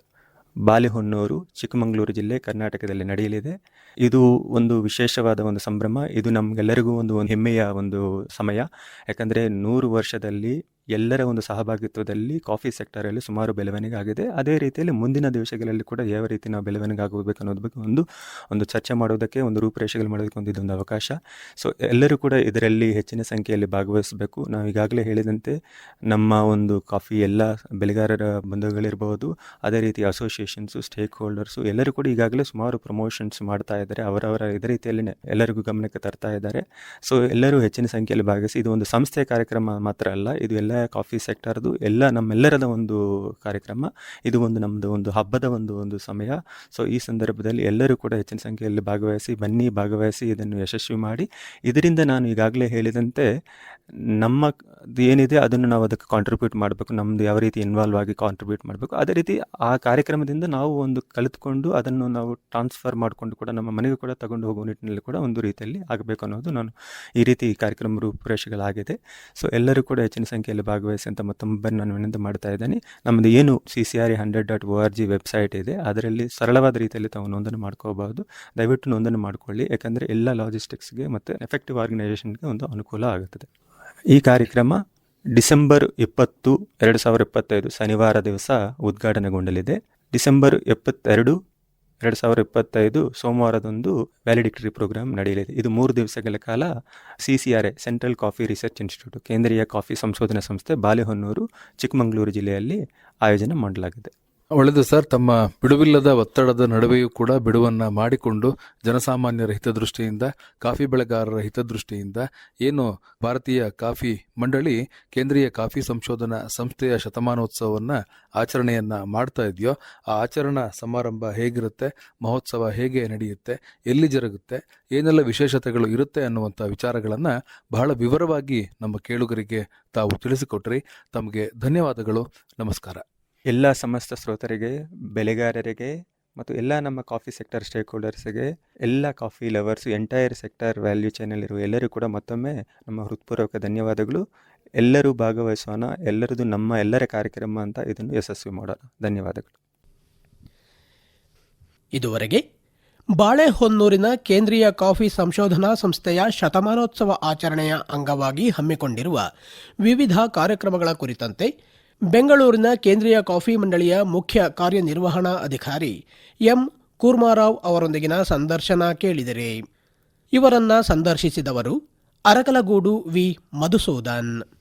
Balehonnur Chikkamagaluru ಜಿಲ್ಲೆ ಕರ್ನಾಟಕದಲ್ಲಿ ನಡೆಯಲಿದೆ. ಇದು ಒಂದು ವಿಶೇಷವಾದ ಒಂದು ಸಂಭ್ರಮ. ಇದು ನಮಗೆಲ್ಲರಿಗೂ ಒಂದು ಹೆಮ್ಮೆಯ ಒಂದು ಸಮಯ. ಯಾಕಂದರೆ ನೂರು ವರ್ಷದಲ್ಲಿ ಎಲ್ಲರ ಒಂದು ಸಹಭಾಗಿತ್ವದಲ್ಲಿ ಕಾಫಿ ಸೆಕ್ಟರಲ್ಲಿ ಸುಮಾರು ಬೆಳವಣಿಗೆ ಆಗಿದೆ ಅದೇ ರೀತಿಯಲ್ಲಿ ಮುಂದಿನ ದಿವಸಗಳಲ್ಲಿ ಕೂಡ ಯಾವ ರೀತಿ ನಾವು ಬೆಳವಣಿಗೆ ಆಗಬೇಕು ಅನ್ನೋದ್ರ ಬಗ್ಗೆ ಒಂದು ಒಂದು ಚರ್ಚೆ ಮಾಡೋದಕ್ಕೆ, ಒಂದು ರೂಪುರೇಷೆಗಳು ಮಾಡೋದಕ್ಕೆ ಒಂದು ಇದೊಂದು ಅವಕಾಶ. ಸೊ ಎಲ್ಲರೂ ಕೂಡ ಇದರಲ್ಲಿ ಹೆಚ್ಚಿನ ಸಂಖ್ಯೆಯಲ್ಲಿ ಭಾಗವಹಿಸಬೇಕು. ನಾವು ಈಗಾಗಲೇ ಹೇಳಿದಂತೆ ನಮ್ಮ ಒಂದು ಕಾಫಿ ಎಲ್ಲ ಬೆಳೆಗಾರರ ಬಂಧುಗಳಿರ್ಬೋದು, ಅದೇ ರೀತಿ ಅಸೋಸಿಯೇಷನ್ಸು ಸ್ಟೇಕ್ ಹೋಲ್ಡರ್ಸು ಎಲ್ಲರೂ ಕೂಡ ಈಗಾಗಲೇ ಸುಮಾರು ಪ್ರಮೋಷನ್ಸ್ ಮಾಡ್ತಾ ಇದ್ದಾರೆ. ಅವರವರ ಇದೇ ರೀತಿಯಲ್ಲಿ ಎಲ್ಲರಿಗೂ ಗಮನಕ್ಕೆ ತರ್ತಾ ಇದ್ದಾರೆ. ಸೊ ಎಲ್ಲರೂ ಹೆಚ್ಚಿನ ಸಂಖ್ಯೆಯಲ್ಲಿ ಭಾಗವಹಿಸಿ, ಇದು ಒಂದು ಸಂಸ್ಥೆಯ ಕಾರ್ಯಕ್ರಮ ಮಾತ್ರ ಅಲ್ಲ, ಇದು ಎಲ್ಲ ಕಾಫಿ ಸೆಕ್ಟರ್ದು ಎಲ್ಲ ನಮ್ಮೆಲ್ಲರದ ಒಂದು ಕಾರ್ಯಕ್ರಮ. ಇದು ಒಂದು ನಮ್ಮದು ಒಂದು ಹಬ್ಬದ ಒಂದು ಒಂದು ಸಮಯ. ಸೊ ಈ ಸಂದರ್ಭದಲ್ಲಿ ಎಲ್ಲರೂ ಕೂಡ ಹೆಚ್ಚಿನ ಸಂಖ್ಯೆಯಲ್ಲಿ ಭಾಗವಹಿಸಿ, ಬನ್ನಿ, ಭಾಗವಹಿಸಿ ಇದನ್ನು ಯಶಸ್ವಿ ಮಾಡಿ. ಇದರಿಂದ ನಾನು ಈಗಾಗಲೇ ಹೇಳಿದಂತೆ ನಮ್ಮ ಏನಿದೆ ಅದನ್ನು ನಾವು ಅದಕ್ಕೆ ಕಾಂಟ್ರಿಬ್ಯೂಟ್ ಮಾಡಬೇಕು. ನಮ್ಮದು ಯಾವ ರೀತಿ ಇನ್ವಾಲ್ವ್ ಆಗಿ ಕಾಂಟ್ರಿಬ್ಯೂಟ್ ಮಾಡಬೇಕು. ಅದೇ ರೀತಿ ಆ ಕಾರ್ಯಕ್ರಮದಿಂದ ನಾವು ಒಂದು ಕಲಿತ್ಕೊಂಡು ಅದನ್ನು ನಾವು ಟ್ರಾನ್ಸ್ಫರ್ ಮಾಡಿಕೊಂಡು ಕೂಡ ನಮ್ಮ ಮನೆಗೆ ಕೂಡ ತಗೊಂಡು ಹೋಗುವ ನಿಟ್ಟಿನಲ್ಲಿ ಕೂಡ ಒಂದು ರೀತಿಯಲ್ಲಿ ಆಗಬೇಕು ಅನ್ನೋದು ನಾನು ಈ ರೀತಿ ಕಾರ್ಯಕ್ರಮ ರೂಪುರೇಷೆಗಳಾಗಿದೆ. ಸೊ ಎಲ್ಲರೂ ಕೂಡ ಹೆಚ್ಚಿನ ಸಂಖ್ಯೆಯಲ್ಲಿ ಭಾಗವಹಿಸಿ ಅಂತ ಮತ್ತೊಮ್ಮೆ ನಾನು ವಿನಂತಿ ಮಾಡ್ತಾ ಇದ್ದೇನೆ. ನಮ್ಮದು ಏನು C C R hundred dot O R G website ಇದೆ, ಅದರಲ್ಲಿ ಸರಳವಾದ ರೀತಿಯಲ್ಲಿ ತಾವು ನೋಂದಣಿ ಮಾಡ್ಕೋಬಹುದು. ದಯವಿಟ್ಟು ನೋಂದಣಿ ಮಾಡಿಕೊಳ್ಳಿ, ಯಾಕಂದರೆ ಎಲ್ಲ ಲಾಜಿಸ್ಟಿಕ್ಸ್ಗೆ ಮತ್ತು ಎಫೆಕ್ಟಿವ್ ಆರ್ಗನೈಸೇಷನ್ಗೆ ಒಂದು ಅನುಕೂಲ ಆಗುತ್ತದೆ. ಈ ಕಾರ್ಯಕ್ರಮ ಡಿಸೆಂಬರ್ ಇಪ್ಪತ್ತು, ಎರಡು ಸಾವಿರ ಇಪ್ಪತ್ತೈದು ಶನಿವಾರ ದಿವಸ ಉದ್ಘಾಟನೆಗೊಂಡಲಿದೆ. ಡಿಸೆಂಬರ್ ಎಪ್ಪತ್ತೆರಡು ಎರಡು ಸಾವಿರ ಇಪ್ಪತ್ತೈದು ಸೋಮವಾರದಂದು ವ್ಯಾಲಿಡಿಕ್ಟರಿ ಪ್ರೋಗ್ರಾಮ್ ನಡೆಯಲಿದೆ. ಇದು ಮೂರು ದಿವಸಗಳ ಕಾಲ C C R A, central coffee research institute, ಕೇಂದ್ರೀಯ ಕಾಫಿ ಸಂಶೋಧನಾ ಸಂಸ್ಥೆ ಬಾಲೆಹೊನ್ನೂರು ಚಿಕ್ಕಮಗಳೂರು ಜಿಲ್ಲೆಯಲ್ಲಿ ಆಯೋಜನೆ ಮಾಡಲಾಗಿದೆ. ಒಳ್ಳೆಯದು ಸರ್, ತಮ್ಮ ಬಿಡುವಿಲ್ಲದ ಒತ್ತಡದ ನಡುವೆಯೂ ಕೂಡ ಬಿಡುವನ್ನ ಮಾಡಿಕೊಂಡು ಜನಸಾಮಾನ್ಯರ ಹಿತದೃಷ್ಟಿಯಿಂದ ಕಾಫಿ ಬೆಳೆಗಾರರ ಹಿತದೃಷ್ಟಿಯಿಂದ ಏನು ಭಾರತೀಯ ಕಾಫಿ ಮಂಡಳಿ, ಕೇಂದ್ರೀಯ ಕಾಫಿ ಸಂಶೋಧನಾ ಸಂಸ್ಥೆಯ ಶತಮಾನೋತ್ಸವವನ್ನು ಆಚರಣೆಯನ್ನ ಮಾಡ್ತಾ ಇದೆಯೋ, ಆ ಆಚರಣಾ ಸಮಾರಂಭ ಹೇಗಿರುತ್ತೆ, ಮಹೋತ್ಸವ ಹೇಗೆ ನಡೆಯುತ್ತೆ, ಎಲ್ಲಿ ಜರುಗುತ್ತೆ, ಏನೆಲ್ಲ ವಿಶೇಷತೆಗಳು ಇರುತ್ತೆ ಅನ್ನುವಂಥ ವಿಚಾರಗಳನ್ನು ಬಹಳ ವಿವರವಾಗಿ ನಮ್ಮ ಕೇಳುಗರಿಗೆ ತಾವು ತಿಳಿಸಿಕೊಟ್ರಿ. ತಮಗೆ ಧನ್ಯವಾದಗಳು. ನಮಸ್ಕಾರ. ಎಲ್ಲ ಸಮಸ್ತ ಸ್ರೋತರಿಗೆ ಬೆಳೆಗಾರರಿಗೆ ಮತ್ತು ಎಲ್ಲ ನಮ್ಮ ಕಾಫಿ ಸೆಕ್ಟರ್ ಸ್ಟೇಕ್ ಹೋಲ್ಡರ್ಸ್ಗೆ ಎಲ್ಲ coffee lovers entire sector value ಚೈನಲ್ ಇರುವ ಎಲ್ಲರೂ ಕೂಡ ಮತ್ತೊಮ್ಮೆ ನಮ್ಮ ಹೃತ್ಪೂರ್ವಕ ಧನ್ಯವಾದಗಳು. ಎಲ್ಲರೂ ಭಾಗವಹಿಸೋಣ, ಎಲ್ಲರದು ನಮ್ಮ ಎಲ್ಲರ ಕಾರ್ಯಕ್ರಮ ಅಂತ ಇದನ್ನು ಯಶಸ್ವಿ ಮಾಡೋಣ. ಧನ್ಯವಾದಗಳು. ಇದುವರೆಗೆ ಬಾಳೆಹೊನ್ನೂರಿನ ಕೇಂದ್ರೀಯ ಕಾಫಿ ಸಂಶೋಧನಾ ಸಂಸ್ಥೆಯ ಶತಮಾನೋತ್ಸವ ಆಚರಣೆಯ ಅಂಗವಾಗಿ ಹಮ್ಮಿಕೊಂಡಿರುವ ವಿವಿಧ ಕಾರ್ಯಕ್ರಮಗಳ ಕುರಿತಂತೆ ಬೆಂಗಳೂರಿನ ಕೇಂದ್ರೀಯ ಕಾಫಿ ಮಂಡಳಿಯ ಮುಖ್ಯ ಕಾರ್ಯನಿರ್ವಹಣಾ ಅಧಿಕಾರಿ ಎಂ. ಕೂರ್ಮಾರಾವ್ ಅವರೊಂದಿಗಿನ ಸಂದರ್ಶನ ಕೇಳಿದರೆ. ಇವರನ್ನ ಸಂದರ್ಶಿಸಿದವರು ಅರಕಲಗೂಡು ವಿ. ಮಧುಸೂದನ್.